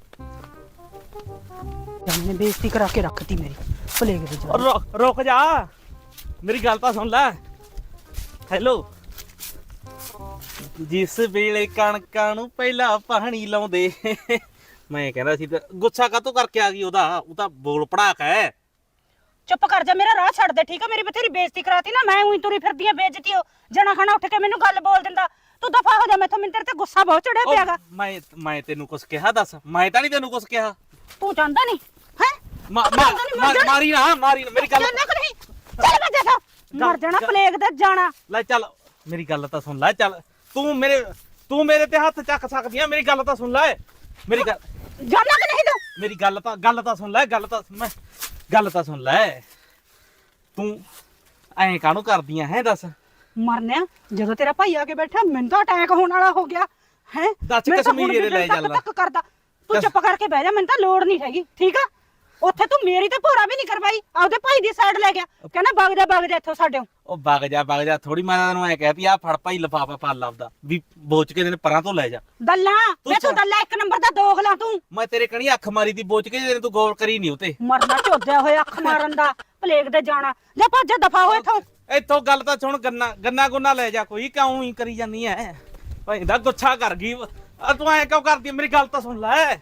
ਜਾਨ ਨੇ ਬੇਇੱਜ਼ਤੀ ਕਰਾ ਕੇ ਰੱਖਤੀ ਮੇਰੀ। ਭਲੇਗ ਦੇ ਰੁਕ- ਰੁਕ ਜਾ। ਮੇਰੀ ਗੱਲ ਤਾਂ ਸੁਣ ਲੈ। ਹੈਲੋ ਜਿਸ ਵੇਲੇ ਕਣਕਾਂ ਨੂੰ ਪਹਿਲਾਂ ਪਾਣੀ ਲਾਉਂਦੇ ਮੈਂ ਕਹਿੰਦਾ ਸੀ ਗੁੱਸਾ ਕਾਤੋਂ ਕਰਕੇ ਆ ਗਈ ਉਹਦਾ? ਉਹ ਤਾਂ ਬੋਲ ਪੜਾਕ ਹੈ ਚੁੱਪ ਕਰ ਜਾ ਮੇਰਾ ਰਾਹ ਛੱਡ ਦੇ ਠੀਕ ਆ? ਮੇਰੀ ਬਥੇਰੀ ਬੇਇੱਜ਼ਤੀ ਕਰਾਤੀ ਨਾ ਮੈਂ ਉਹੀ ਤੁਰੀ ਫਿਰਦੀ ਆ ਬੇਇੱਜ਼ਤੀ ਹੋ ਜਣਾ ਖਣਾ ਉੱਠ ਕੇ ਮੈਨੂੰ ਗੱਲ ਬੋਲ ਦਿੰਦਾ। ਤੂੰ ਦਫਾ ਹੋ ਜਾ ਮੈਥੋਂ ਮੈਨੂੰ ਤੇਰੇ ਤੇ ਗੁੱਸਾ ਬਹੁਤ ਚੜਿਆ ਉਹ ਪਿਆਗਾ ਮੈਂ ਮੈਂ ਤੈਨੂੰ ਕੁਛ ਕਿਹਾ ਦੱਸ। ਮੈਂ ਤਾਂ ਨਹੀਂ ਤੈਨੂੰ ਕੁਛ ਕਿਹਾ। ਤੂੰ ਜਾਣਦਾ ਨਹੀਂ ਹੈ? ਮਾ- ਮਾ- ਮਾ- ਮਾਰੀ ਨਾ ਮਾਰੀ ਨਾ ਮੇਰੀ ਗੱਲ ਜਾਣਾ ਕਿ ਨਹੀਂ? ਚੱਲ ਮੈਂ ਦੇਖਾਂ ਮਰ ਜਾਣਾ ਪਲੇਗ ਤੇ ਜਾਣਾ। ਲੈ ਚੱਲ ਮੇਰੀ ਗੱਲ ਤਾਂ ਸੁਣ ਲੈ ਚੱਲ। ਤੂੰ ਮੇਰੇ ਤੂੰ ਮੇਰੇ ਤੇ ਹੱਥ ਚੱਕ ਸਕਦੀ ਆ ਮੇਰੀ ਗੱਲ ਤਾਂ ਸੁਣ ਲੈ। ਮੇਰੀ ਗੱਲ ਜਾਣਾ ਕਿ ਨਹੀਂ ਤੂੰ? ਮੇਰੀ ਗੱਲ ਤਾਂ ਗੱਲ ਤਾਂ ਸੁਣ ਲੈ ਗੱਲ ਤਾਂ ਮੈਂ ਗੱਲ ਤਾਂ ਸੁਣ ਲੈ। ਤੂੰ ਐਂ ਕਾਹਨੂੰ ਕਰਦੀਆਂ ਹੈ ਦੱਸ? ਮਰਨਿਆ ਜਦੋਂ ਤੇਰਾ ਭਾਈ ਆ ਕੇ ਬੈਠਾ ਮੈਨੂੰ ਤਾਂ ਅਟੈਕ ਹੋਣ ਵਾਲਾ ਹੋ ਗਿਆ। ਹੈ? ਦੱਸ ਕਸ਼ਮੀਰ ਦੇ ਲੈ ਚੱਲ। ਕਰਦਾ। ਤੂੰ ਚੁੱਪ ਕਰਕੇ ਬਹਿ ਜਾ ਮੈਨੂੰ ਤਾਂ ਲੋੜ ਨਹੀਂ ਹੈਗੀ ਠੀਕ ਆ? ਉੱਥੇ ਤੂੰ ਮੇਰੀ ਤੇ ਭੋਰਾ ਵੀ ਨਹੀਂ ਕਰਵਾਈ ਆਪਦੇ ਭਾਈ ਦੀ ਸਾਈਡ ਲੈ ਗਿਆ। ਕਹਿੰਦਾ ਵਗ ਜਾ ਵਗ ਜਾ ਇੱਥੋਂ ਸਾਡੇ ਉਹ ਵਗ ਜਾ ਵਗ ਜਾ ਥੋੜੀ ਮੈਂ ਤੈਨੂੰ ਐ ਕਹਿਤੀ ਆ ਫੜ ਭਾਈ ਲਫਾਫਾ ਪਾ ਲੱਭਦਾ ਵੀ ਬੋਚ ਕੇ ਨੇ ਪਰਾਂ ਤੋਂ ਲੈ ਜਾ। ਦੱਲਾ ਮੈਂ ਤੂੰ। ਦੱਲਾ ਇੱਕ ਨੰਬਰ ਦਾ ਦੋਗਲਾ ਤੂੰ। ਮੈਂ ਤੇਰੇ ਕਣੀ ਅੱਖ ਮਾਰੀ ਦੀ ਬੋਚ ਕੇ ਜਿਹਨੇ ਤੂੰ ਗੌਰ ਕਰੀ ਨਹੀਂ ਉਤੇ ਮਰਨਾ ਝੋਦਿਆ ਹੋਇਆ ਅੱਖ ਮਾਰਨ ਦਾ ਪਲੇਗ ਤੇ ਜਾਣਾ। ਜਾ ਭੱਜ ਦਫਾ ਹੋ ਇੱਥੋਂ। ਇੱਥੋਂ ਗੱਲ ਤਾਂ ਸੁਣ ਗੰਨਾ ਗੰਨਾ ਗੁੰਨਾ ਲੈ ਜਾ ਕੋਈ ਕਿਉਂ ਹੀ ਕਰੀ ਜਾਂਦੀ ਐ? ਭਾਈ ਦਾ ਗੁੱਸਾ ਕਰ ਗਈ। ਆ ਤੂੰ ਐ ਕਿਉਂ ਕਰਦੀ ਐ? ਮੇਰੀ ਗੱਲ ਤਾਂ ਸੁਣ ਲੈ।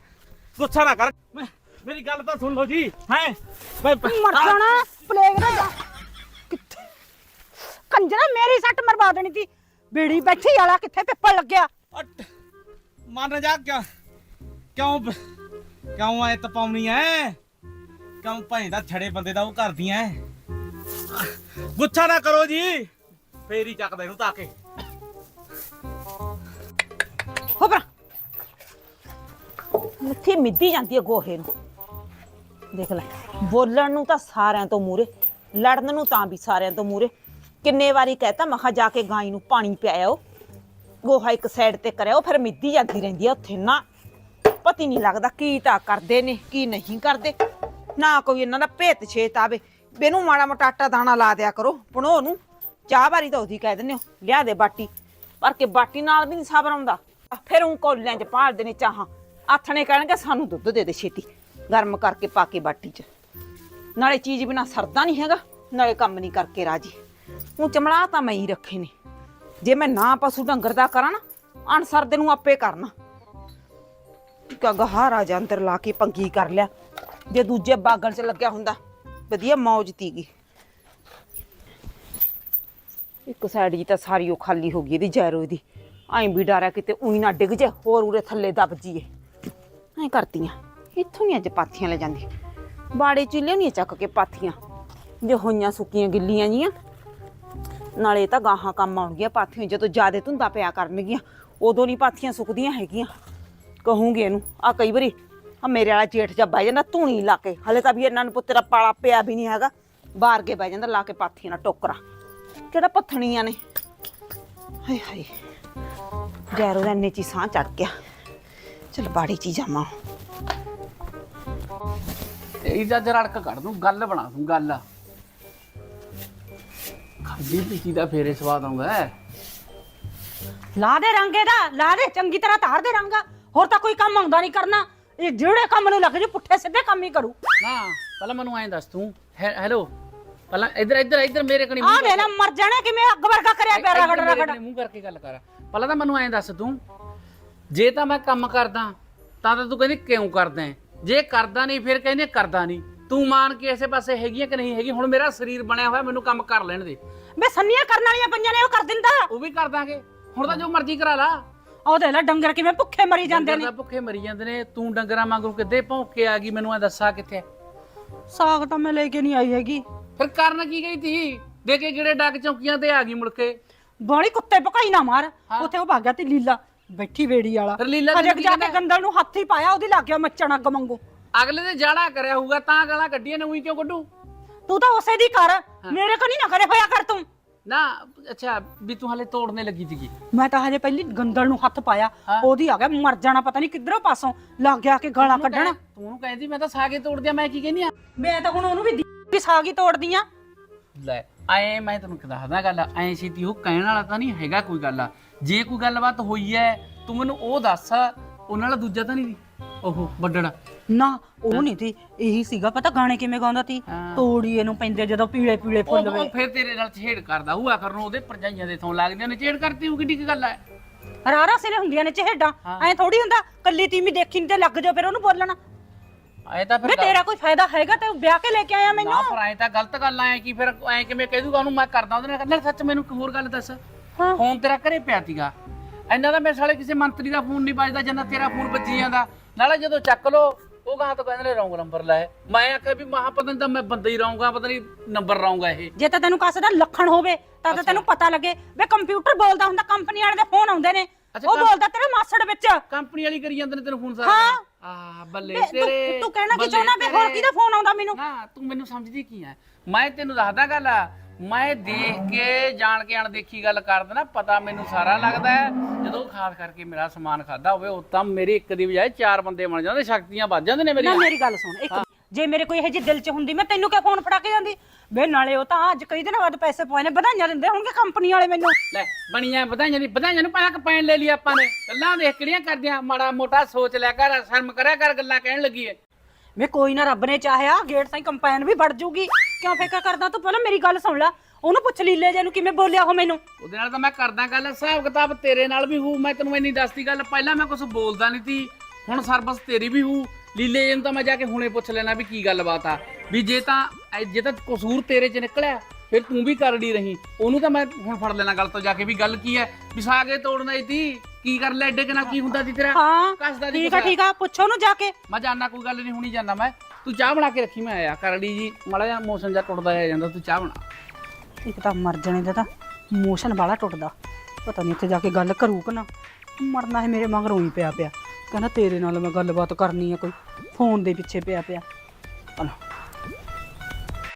ਗੁੱਸਾ ਨਾ ਕਰ। ਮੈਂ- ਮੇਰੀ ਗੱਲ ਤਾਂ ਸੁਣ ਲਓ ਜੀ ਹੈ? ਮਰ ਜਾਣਾ ਪਲੇਗ ਤੇ ਜਾ ਕਿੱਥੇ? ਕੰਜਰਾ ਮੇਰੀ ਸੱਟ ਮਰਵਾ ਦੇਣੀ ਸੀ। ਬੇੜੀ ਬੈਠੀ ਵਾਲਾ ਕਿੱਥੇ ਪਿੱਪਲ ਲੱਗਿਆ? ਮੰਨ ਜਾ ਕਿਉਂ? ਕਿਉਂ ਬ- ਕਿਉਂ ਐ ਤਪਾਉਣੀ ਐ? ਕਿਉਂ ਭਾਈ ਦਾ ਛੜੇ ਬੰਦੇ ਦਾ ਉਹ ਕਰਦੀਆਂ ਐ? ਗੁੱਸਾ ਨਾ ਕਰੋ ਜੀ। ਫੇਰ ਹੀ ਚੱਕਦਾ ਇਹਨੂੰ ਤਾਂ ਕੇ। ਹੋ ਪਰਾਂ ਮਿੱਠੀ ਮਿੱਦੀ ਜਾਂਦੀ ਹੈ ਗੋਹੇ ਨੂੰ। ਦੇਖ ਲੈ, ਬੋਲਣ ਨੂੰ ਤਾਂ ਸਾਰਿਆਂ ਤੋਂ ਮੂਰੇ ਲੜਨ ਨੂੰ ਤਾਂ ਵੀ ਸਾਰਿਆਂ ਤੋਂ ਮੂਰੇ ਕਿੰਨੇ ਵਾਰੀ ਕਹਿਤਾ ਮਖਾ ਜਾ ਕੇ ਗਾਈ ਨੂੰ ਪਾਣੀ ਪਿਆਇਓ, ਗੋਹਾ ਇੱਕ ਸਾਈਡ ਤੇ ਕਰਿਓ, ਫਿਰ ਮਿੱਦੀ ਜਾਂਦੀ ਰਹਿੰਦੀ ਆ ਉੱਥੇ। ਨਾ, ਪਤੀ ਨਹੀਂ ਲੱਗਦਾ ਕੀ ਤਾਂ ਕਰਦੇ ਨੇ, ਕੀ ਨਹੀਂ ਕਰਦੇ। ਨਾ ਕੋਈ ਇਹਨਾਂ ਦਾ ਭੇਤ ਛੇਤ ਆਵੇ। ਵੀ ਮਾੜਾ ਮੋਟਾ ਆਟਾ ਦਾਣਾ ਲਾ ਦਿਆ ਕਰੋ, ਪਣੋ ਨੂੰ ਚਾਹ ਵਾਰੀ ਤਾਂ ਉਹਦੀ ਕਹਿ ਦਿੰਦੇ ਹੋ, ਲਿਆ ਦੇ ਬਾਟੀ। ਪਰ ਕਿ ਬਾਟੀ ਨਾਲ ਵੀ ਨਹੀਂ ਸਾਬਰ ਆਉਂਦਾ ਫਿਰ ਉਹ ਕੋਲਿਆਂ 'ਚ ਭਾਲਦੇ ਨੇ ਚਾਹਾਂ। ਆਥਣੇ ਕਹਿਣਗੇ, ਸਾਨੂੰ ਦੁੱਧ ਦੇ ਦੇ ਛੇਤੀ। ਗਰਮ ਕਰਕੇ ਪਾ ਕੇ ਬਾਟੀ 'ਚ। ਨਾਲੇ ਚੀਜ਼ ਬਿਨਾ ਸਰਦਾ ਨਹੀਂ ਹੈਗਾ, ਨਾਲੇ ਕੰਮ ਨਹੀਂ ਕਰਕੇ ਰਾਜੀ। ਉਹ ਚਮੜਾ ਤਾਂ ਮੈਂ ਹੀ ਰੱਖੇ ਨੇ। ਜੇ ਮੈਂ ਨਾ ਪਸ਼ੂ ਡੰਗਰ ਦਾ ਕਰਾਂ ਨਾ ਅਨਸਰ ਦੇ ਨੂੰ ਆਪੇ ਕਰਨਾ। ਕਾ ਗਹਾਰਾ ਜਾਂ ਅੰਦਰ ਲਾ ਕੇ ਪੰਗੀ ਕਰ ਲਿਆ। ਜੇ ਦੂਜੇ ਬਾਗਲ 'ਚ ਲੱਗਿਆ ਹੁੰਦਾ, ਵਧੀਆ ਮੌਜ ਤੀਗੀ। ਇੱਕ ਸਾਈਡ ਜੀ ਤਾਂ ਸਾਰੀ ਉਹ ਖਾਲੀ ਹੋ ਗਈ ਇਹਦੀ ਜੈਰੋ ਦੀ ਐਂ ਵੀ ਡਰਿਆ ਕਿਤੇ ਉਹੀ ਨਾ ਡਿੱਗ ਜੇ ਹੋਰ ਉਰੇ ਥੱਲੇ ਦੱਬ ਜੀਏ। ਐਂ ਕਰਤੀਆਂ। ਇੱਥੋਂ ਨਹੀਂ ਅੱਜ ਪਾਥੀਆਂ ਲੈ ਜਾਂਦੀ। ਬਾੜੇ ਚ ਲਿਆਉਣੀਆਂ ਚੱਕ ਕੇ ਪਾਥੀਆਂ। ਜੇ ਹੋਈਆਂ ਸੁੱਕੀਆਂ ਗਿੱਲੀਆਂ ਜੀਆਂ, ਨਾਲੇ ਤਾਂ ਗਾਹਾਂ ਕੰਮ ਆਉਣਗੀਆਂ ਪਾਥੀਆਂ, ਜਦੋਂ ਜ਼ਿਆਦੇ ਧੁੰਦਾ ਪਿਆ ਕਰਨਗੀਆਂ, ਉਦੋਂ ਨਹੀਂ ਪਾਥੀਆਂ ਸੁੱਕਦੀਆਂ ਹੈਗੀਆਂ। ਕਹੂੰਗੀ ਇਹਨੂੰ ਆ ਕਈ ਵਾਰੀ ਆ ਮੇਰੇ ਵਾਲਾ ਜੇਠ ਜਾ ਬਹਿ ਜਾਂਦਾ ਧੂਣੀ ਲਾ ਕੇ, ਹਲੇ ਤਾਂ ਵੀ ਇਹਨਾਂ ਨੂੰ ਪੁੱਤਰਾ ਪਾਲਾ ਪਿਆ ਵੀ ਨਹੀਂ ਹੈਗਾ। ਬਾਹਰ ਕੇ ਬਹਿ ਜਾਂਦਾ ਲਾ ਕੇ ਪਾਥੀਆਂ ਨਾਲ ਟੋਕਰਾ। ਕਿਹੜਾ ਪੱਥਣੀਆਂ ਨੇ? ਹਾਏ ਹਾਏ। ਜੈਰੋ ਦਾ ਇੰਨੇ ਚ ਹੀ ਸਾਹ ਚੜ ਗਿਆ। ਚਲ ਬਾੜੀ ਚ ਹੀ ਜਾਵਾਂ ਤੇਰੀ ਜੱਜ ਰੜਕ ਕੱਢ ਦੂੰ ਗੱਲ ਬਣਾ ਦੂੰ ਗੱਲ। ਖਾਦੀ ਪੀਤੀ ਦਾ ਫੇਰੇ ਸਵਾਦ ਆਉਂਦਾ ਹੈ। ਲਾ ਦੇ ਰੰਗੇ ਦਾ ਲਾ ਦੇ ਚੰਗੀ ਤਰ੍ਹਾਂ ਧਾਰ ਦੇ ਰੰਗਾ। ਹੋਰ ਤਾਂ ਕੋਈ ਕੰਮ ਆਉਂਦਾ ਨਹੀਂ ਕਰਨਾ। ਇਹ ਜਿਹੜੇ ਕੰਮ ਨੂੰ ਲੱਗ ਜੇ ਪੁੱਠੇ ਸਿੱਧੇ ਕੰਮ ਹੀ ਕਰੂ। ਨਾ ਪਹਿਲਾਂ ਮੈਨੂੰ ਐਂ ਦੱਸ ਤੂੰ ਹੈ- ਹੈਲੋ ਪਹਿਲਾਂ ਇੱਧਰ ਇੱਧਰ ਇੱਧਰ ਮੇਰੇ ਕਣੀ ਆ ਦੇ ਨਾ ਮਰ ਜਾਣਾ ਕਿਵੇਂ ਅੱਗ ਵਰਗਾ ਕਰਿਆ ਪਿਆ ਰਗੜ ਮੇਰੇ ਰਗੜ। ਕਨੀ ਮੂੰਹ ਕਰਕੇ ਗੱਲ ਕਰ। ਪਹਿਲਾਂ ਤਾਂ ਮੈਨੂੰ ਐਂ ਦੱਸ ਤੂੰ ਜੇ ਤਾਂ ਮੈਂ ਕੰਮ ਕਰਦਾ ਤਾਂ ਤਾਂ ਤੂੰ ਕਹਿੰਦੀ ਕਿਉਂ ਕਰਦਾ ਹੈ? ਜੇ ਕਰਦਾ ਨਹੀਂ ਫਿਰ ਕਹਿੰਦੇ ਕਰਦਾ ਨਹੀਂ। ਤੂੰ ਮਾਨ ਕੇ ਇਸੇ ਪਾਸੇ ਹੈਗੀ ਕਿ ਨਹੀਂ ਹੈਗੀ? ਹੁਣ ਮੇਰਾ ਸਰੀਰ ਬਣਿਆ ਹੋਇਆ ਮੈਨੂੰ ਕੰਮ ਕਰ ਲੈਣ ਦੇ। ਬੇ ਸੰਨੀਆਂ ਕਰਨ ਵਾਲੀਆਂ ਪਈਆਂ ਨੇ ਉਹ ਕਰ ਦਿੰਦਾ। ਉਹ ਵੀ ਕਰ ਦਾਂਗੇ। ਹੁਣ ਤਾਂ ਜੋ ਮਰਜ਼ੀ ਕਰਾ ਲਾ। ਉਹ ਦੇ ਲੈ ਡੰਗਰ ਕਿਵੇਂ ਭੁੱਖੇ ਮਰੀ ਜਾਂਦੇ ਡੰਗਰ ਨੇ। ਤਾਂ ਭੁੱਖੇ ਮਰੀ ਜਾਂਦੇ ਨੇ। ਤੂੰ ਡੰਗਰਾਂ ਵਾਂਗੂ ਕਿੱਦੇ ਭੌਂਕ ਕੇ ਆ ਗਈ? ਮੈਨੂੰ ਐ ਦੱਸਾ ਕਿੱਥੇ? ਸਾਗ ਤਾਂ ਮੈਂ ਲੈ ਕੇ ਨਹੀਂ ਆਈ ਹੈਗੀ। ਫਿਰ ਕਰਨ ਕੀ ਗਈ ਤੀ? ਦੇ ਕੇ ਜਿਹੜੇ ਡੱਗ ਚੌਕੀਆਂ ਤੇ ਆ ਗਈ ਮੁੜ ਕੇ। ਬਾਲੀ ਕੁੱਤੇ ਭਕਾਈ ਨਾ ਮਾਰ। ਉੱਥੇ ਉਹ ਭਾਗਿਆ ਤੇ ਲੀਲਾ। ਬੈਠੀ ਵੇੜੀ ਵਾਲਾ। ਫਿਰ ਲੀਲਾ ਅਜੇ ਜਾ ਕੀ ਗੰਦਲ ਨੂੰ ਹੱਥ ਹੀ ਪਾਇਆ ਉਹਦੀ ਲੱਗ ਗਿਆ ਮੱਚਣ ਅੱਗ ਮੰਗੂ ਅਗਲੇ ਦੇ ਜਾੜਾ ਕਰਿਆ ਹੋਊਗਾ ਤਾਂ ਗਾਲਾਂ ਕੱਢੀਆਂ ਨੇ ਉਹੀ ਕਿਉਂ ਕੱਢੂ? ਤੂੰ ਤਾਂ ਉਸੇ ਦੀ ਕਰ। ਮੇਰੇ ਕੋ ਨਹੀਂ ਨਾ ਕਰੇ ਹੋਇਆ ਕਰ ਤੂੰ। ਨਾ ਅੱਛਾ ਵੀ ਤੂੰ ਹਲੇ ਤੋੜਨੇ ਲੱਗੀ ਸੀਗੀ। ਮੈਂ ਤਾਂ ਹਜੇ ਪਹਿਲੀ ਗੰਦਲ ਨੂੰ ਹੱਥ ਪਾਇਆ ਉਹਦੀ ਆ ਗਿਆ ਮਰ ਜਾਣਾ ਪਤਾ ਨਹੀਂ ਕਿੱਧਰੋਂ ਪਾਸੋਂ ਲੱਗ ਗਿਆ ਕਿ ਗਾਲਾਂ ਕੱਢਣ। ਤੂੰ ਕਹਿੰਦੀ ਮੈਂ ਤਾਂ ਸਾਗੇ ਤੋੜ ਦਿਆਂ ਮੈਂ ਕੀ ਕਹਿੰਦੀ ਆ? ਮੈਂ ਤਾਂ ਹੁਣ ਉਹਨੂੰ ਵੀ ਦੀ- ਵੀ ਸਾਗ ਹੀ ਤੋੜਦੀ ਆ। ਲੈ ਐ ਮੈਂ ਤੈਨੂੰ ਦੱਸਦਾ ਗੱਲ ਐ ਛੇਤੀ ਉਹ ਕਹਿਣ ਵਾਲਾ ਤਾਂ ਨਹੀਂ ਹੈਗਾ ਕੋਈ ਗੱਲ। ਜੇ ਕੋਈ ਗੱਲਬਾਤ ਹੋਈ ਐ ਤੂੰ ਮੈਨੂੰ ਉਹ ਦੱਸ ਉਹਨਾਂ ਨਾਲ ਦੂਜਾ ਤਾਂ ਨਹੀਂ ਉਹ ਵੱਡੜਾ ਨਾ ਉਹ ਨਹੀਂ ਤੀ ਇਹੀ ਸੀਗਾ ਪਤਾ ਗਾਣੇ ਕਿਵੇਂ ਗਾਉਂਦਾ ਤੀ ਹਾਂ। ਤੋੜੀਏ ਨੂੰ ਪੈਂਦੇ ਜਦੋਂ ਪੀਲੇ ਪੀਲੇ ਫੁੱਲ ਉਹ ਵੇ। ਫਿਰ ਤੇਰੇ ਨਾਲ ਛੇੜ ਕਰਦਾ ਹੁਆ ਕਰਨ ਉਹਦੇ ਪਰਜਾਈਆਂ ਦੇ ਥੋਂ ਲੱਗਦੀਆਂ ਨੇ ਛੇੜ ਕਰਤੀ ਉਹ ਕਿੱਡੀ ਕੁ ਗੱਲ ਐ ਰਾਰਾ ਸਿਰੇ ਹੁੰਦੀਆਂ ਨੇ ਚਿਹੜਾ। ਐ ਥੋੜੀ ਹੁੰਦਾ ਕੱਲੀ ਤੀਮੀ ਦੇਖੀ ਨੀ ਤੇ ਲੱਗ ਜਾ ਫਿਰ ਉਹਨੂੰ ਬੋਲਣਾ। ਐ ਤਾਂ ਵੇ ਫਿਰ ਤੇਰਾ ਕੋਈ ਫਾਇਦਾ ਹੈਗਾ ਤੇ ਵਿਆਹ ਕੇ ਲੈ ਕੇ ਆਇਆ ਮੈਨੂੰ? ਨਾ ਪਰ ਐ ਤਾਂ ਗਲਤ ਗੱਲ ਐ ਕਿ ਫਿਰ ਐ ਕਿਵੇਂ ਕਹਿ ਦੂਗਾ ਉਹਨੂੰ ਮੈਂ ਕਰਦਾ ਉਹਦੇ ਨਾਲ। ਨਾਲ ਸੱਚ ਮੈਨੂੰ ਇੱਕ ਹੋਰ ਗੱਲ ਦੱਸ। ਹਾਂ। ਫੋਨ ਤੇਰਾ ਘਰੇ ਪਿਆ ਤੀਗਾ। ਇੰਨਾ ਤਾਂ ਮੇਰੇ ਸਾਲੇ ਕਿਸੇ ਮੰਤਰੀ ਦਾ ਫੋਨ ਨਹੀਂ ਵੱਜਦਾ ਜਿੰਨਾ ਤੇਰਾ ਫੋਨ ਵੱਜੀ ਜਾਂਦਾ। ਨਾਲੇ ਜਦੋਂ ਚੱਕ ਲੋ ਉਹ ਕਹਾਂ ਤੋਂ ਕਹਿੰਦੇ ਨੇ ਰੌਂਗ ਨੰਬਰ ਲਾਏ ਮੈਂ ਆਖਿਆ ਵੀ ਮਹਾ ਪਤਾ ਨਹੀਂ ਤਾਂ ਮੈਂ ਬੰਦਾ ਹੀ ਰੌਂਗਾ ਪਤਾ ਨਹੀਂ ਨੰਬਰ ਰੌਂਗਾ ਇਹ। ਜੇ ਤਾਂ ਤੈਨੂੰ ਕਾਸੇ ਦਾ ਲੱਖਣ ਹੋਵੇ ਤਾਂ ਤਾਂ ਤੈਨੂੰ ਪਤਾ ਲੱਗੇ। ਵੇ ਕੰਪਿਊਟਰ ਬੋਲਦਾ ਹੁੰਦਾ ਕੰਪਨੀ ਵਾਲੇ ਦੇ ਫੋਨ ਆਉਂਦੇ ਨੇ। ਉਹ ਕੰਮ- ਬੋਲਦਾ ਤੇਰੇ ਮਾਸੜ ਵਿੱਚ। ਕੰਪਨੀ ਵਾਲੀ ਕਰੀ ਜਾਂਦੇ ਨੇ ਤੈਨੂੰ ਫੋਨ ਸਾਰਾ ਹਾਂ। ਆ ਬੱਲੇ ਵੇ ਤੂੰ- ਤੇਰੇ ਤੂੰ ਕਹਿਣਾ ਕੀ ਬੱਲੇ ਚਾਹੁੰਦਾ? ਵੇ ਹੋਰ ਤੇਰੇ। ਕਿਹਦਾ ਫੋਨ ਆਉਂਦਾ ਮੈਨੂੰ? ਨਾ ਤੂੰ ਮੈਨੂੰ ਸਮਝਦੀ ਕੀ ਐ? ਮੈਂ ਤੈਨੂੰ ਦੱਸਦਾ ਗੱਲ। ਆ ਮੈਂ ਦੇਖ ਕੇ ਜਾਣ ਕੇ ਅਣਦੇਖੀ ਗੱਲ ਕਰ ਦੇਣਾ ਪਤਾ ਮੈਨੂੰ ਸਾਰਾ ਲੱਗਦਾ ਹੈ। ਜਦੋਂ ਖਾਸ ਕਰਕੇ ਮੇਰਾ ਸਮਾਨ ਖਾਦਾ ਹੋਵੇ ਉਹ ਤਾਂ ਮੇਰੇ ਇੱਕ ਦੀ ਬਜਾਏ ਚਾਰ ਬੰਦੇ ਬਣ ਜਾਂਦੇ ਸ਼ਕਤੀਆਂ ਵੱਧ ਜਾਂਦੇ ਨੇ ਨਾ ਮੇਰੀਆਂ ਮੇਰੀ ਗੱਲ ਸੁਣ ਇੱਕ ਜੇ ਮੇਰੇ ਕੋਈ ਇਹ ਜਿਹੀ ਦਿਲ 'ਚ ਹੁੰਦੀ ਮੈਂ ਤੈਨੂੰ ਕਿਉਂ ਫੋਨ ਫੜਾ ਕੇ ਜਾਂਦੀ? ਵੇ ਨਾਲੇ ਉਹ ਤਾਂ ਅੱਜ ਕਈ ਦਿਨਾਂ ਬਾਅਦ ਪੈਸੇ ਪਵਾਏ ਨੇ ਵਧਾਈਆਂ ਦਿੰਦੇ ਹੋਣਗੇ ਕੰਪਨੀ ਵਾਲੇ ਮੈਨੂੰ। ਲੈ ਬਣੀਆਂ ਵਧਾਈਆਂ ਦੀ ਵਧਾਈਆਂ ਨੂੰ ਪੈਸਾ ਪੈਣ ਲੈ ਲਈ ਆਪਾਂ ਨੇ। ਗੱਲਾਂ ਦੇਖ ਕਿਹੜੀਆਂ ਕਰਦਿਆਂ ਮਾੜਾ ਮੋਟਾ ਸੋਚ ਲਿਆ ਕਰ ਸ਼ਰਮ ਕਰਿਆ ਕਰ ਗੱਲਾਂ ਕਹਿਣ ਲੱਗੀ ਐ ਕੋਈ ਨਾ ਰੱਬ ਨੇ ਚਾਹਿਆ, ਗੇਟ ਸਾਈ ਕੰਪੈਨ ਵੀ ਵੜ ਜੂਗੀ। ਕਿਉਂ ਫਿਕਰ ਕਰਦਾ ਤੂੰ? ਪਹਿਲਾਂ ਮੇਰੀ ਗੱਲ ਸੁਣ ਲੈ। ਉਹਨੂੰ ਪੁੱਛ ਲੀਲੇ ਜੇ ਨੂੰ ਕਿਵੇਂ ਬੋਲਿਆ ਉਹ ਮੈਨੂੰ। ਉਹਦੇ ਨਾਲ ਤਾਂ ਮੈਂ ਕਰਦਾ ਗੱਲ, ਹਿਸਾਬ ਕਿਤਾਬ ਤੇਰੇ ਨਾਲ ਵੀ ਹੂ ਮੈਂ ਤੈਨੂੰ ਇੰਨੀ ਦੱਸਦੀ ਗੱਲ, ਪਹਿਲਾਂ ਮੈਂ ਕੁਝ ਬੋਲਦਾ ਨਹੀਂ ਸੀ। ਹੁਣ ਸਰਬਸ ਤੇਰੀ ਵੀ ਹੂ ਲੀਲੇ ਜੀ ਨੂੰ ਤਾਂ ਮੈਂ ਜਾ ਕੇ ਹੁਣੇ ਪੁੱਛ ਲੈਣਾ ਵੀ ਕੀ ਗੱਲਬਾਤ ਆ। ਵੀ ਜੇ ਤਾਂ ਜੇ ਤਾਂ ਕਸੂਰ ਤੇਰੇ 'ਚ ਨਿਕਲਿਆ ਫਿਰ ਤੂੰ ਵੀ ਕਰੜੀ ਰਹੀ। ਉਹਨੂੰ ਤਾਂ ਮੈਂ ਹੁਣ ਫੜ ਲੈਣਾ ਗੱਲ ਤੋਂ ਜਾ ਕੇ ਵੀ ਗੱਲ ਕੀ ਹੈ? ਵਿਸਾਗੇ ਤੋੜਨਾ ਈ ਤੀ। ਕੀ ਕਰ ਲੈ ਐਡੇ ਕਿਨਾ ਕੀ ਹੁੰਦਾ ਸੀ ਤੇਰਾ? ਹਾਂ ਕੱਸਦਾ ਨੀ ਠੀਕ ਆ। ਠੀਕ ਆ ਪੁੱਛੋ ਉਹਨੂੰ ਜਾ ਕੇ। ਮੈਂ ਜਾਣਾ ਕੋਈ ਗੱਲ ਨਹੀਂ ਹੁਣੀ ਜਾਣਾ ਮੈਂ। ਤੂੰ ਚਾਹ ਬਣਾ ਕੇ ਰੱਖੀ ਮੈਂ ਆਇਆ। ਕਰੜੀ ਜੀ ਮਾੜਾ ਜਿਹਾ ਮੌਸਮ ਜਿਹਾ ਟੁੱਟਦਾ ਆ ਜਾਂਦਾ ਤੂੰ ਚਾਹ ਬਣਾ। ਇੱਕ ਤਾਂ ਮਰ ਜਾਣੇ ਦਾ ਤਾਂ ਮੋਸ਼ਨ ਵਾਲਾ ਟੁੱਟਦਾ। ਪਤਾ ਨਹੀਂ ਇੱਥੇ ਜਾ ਕੇ ਗੱਲ ਕਰੂ ਕਿ ਨਾ। ਮਰਨਾ ਹੈ ਮੇਰੇ ਮਗਰ ਹੀ ਪਿਆ ਪਿਆ। ਕਹਿੰਦਾ ਤੇਰੇ ਨਾਲ ਮੈਂ ਗੱਲਬਾਤ ਕਰਨੀ ਆ ਕੋਈ। ਫੋਨ ਦੇ ਪਿੱਛੇ ਪਿਆ ਪਿਆ। ਹਲੋ।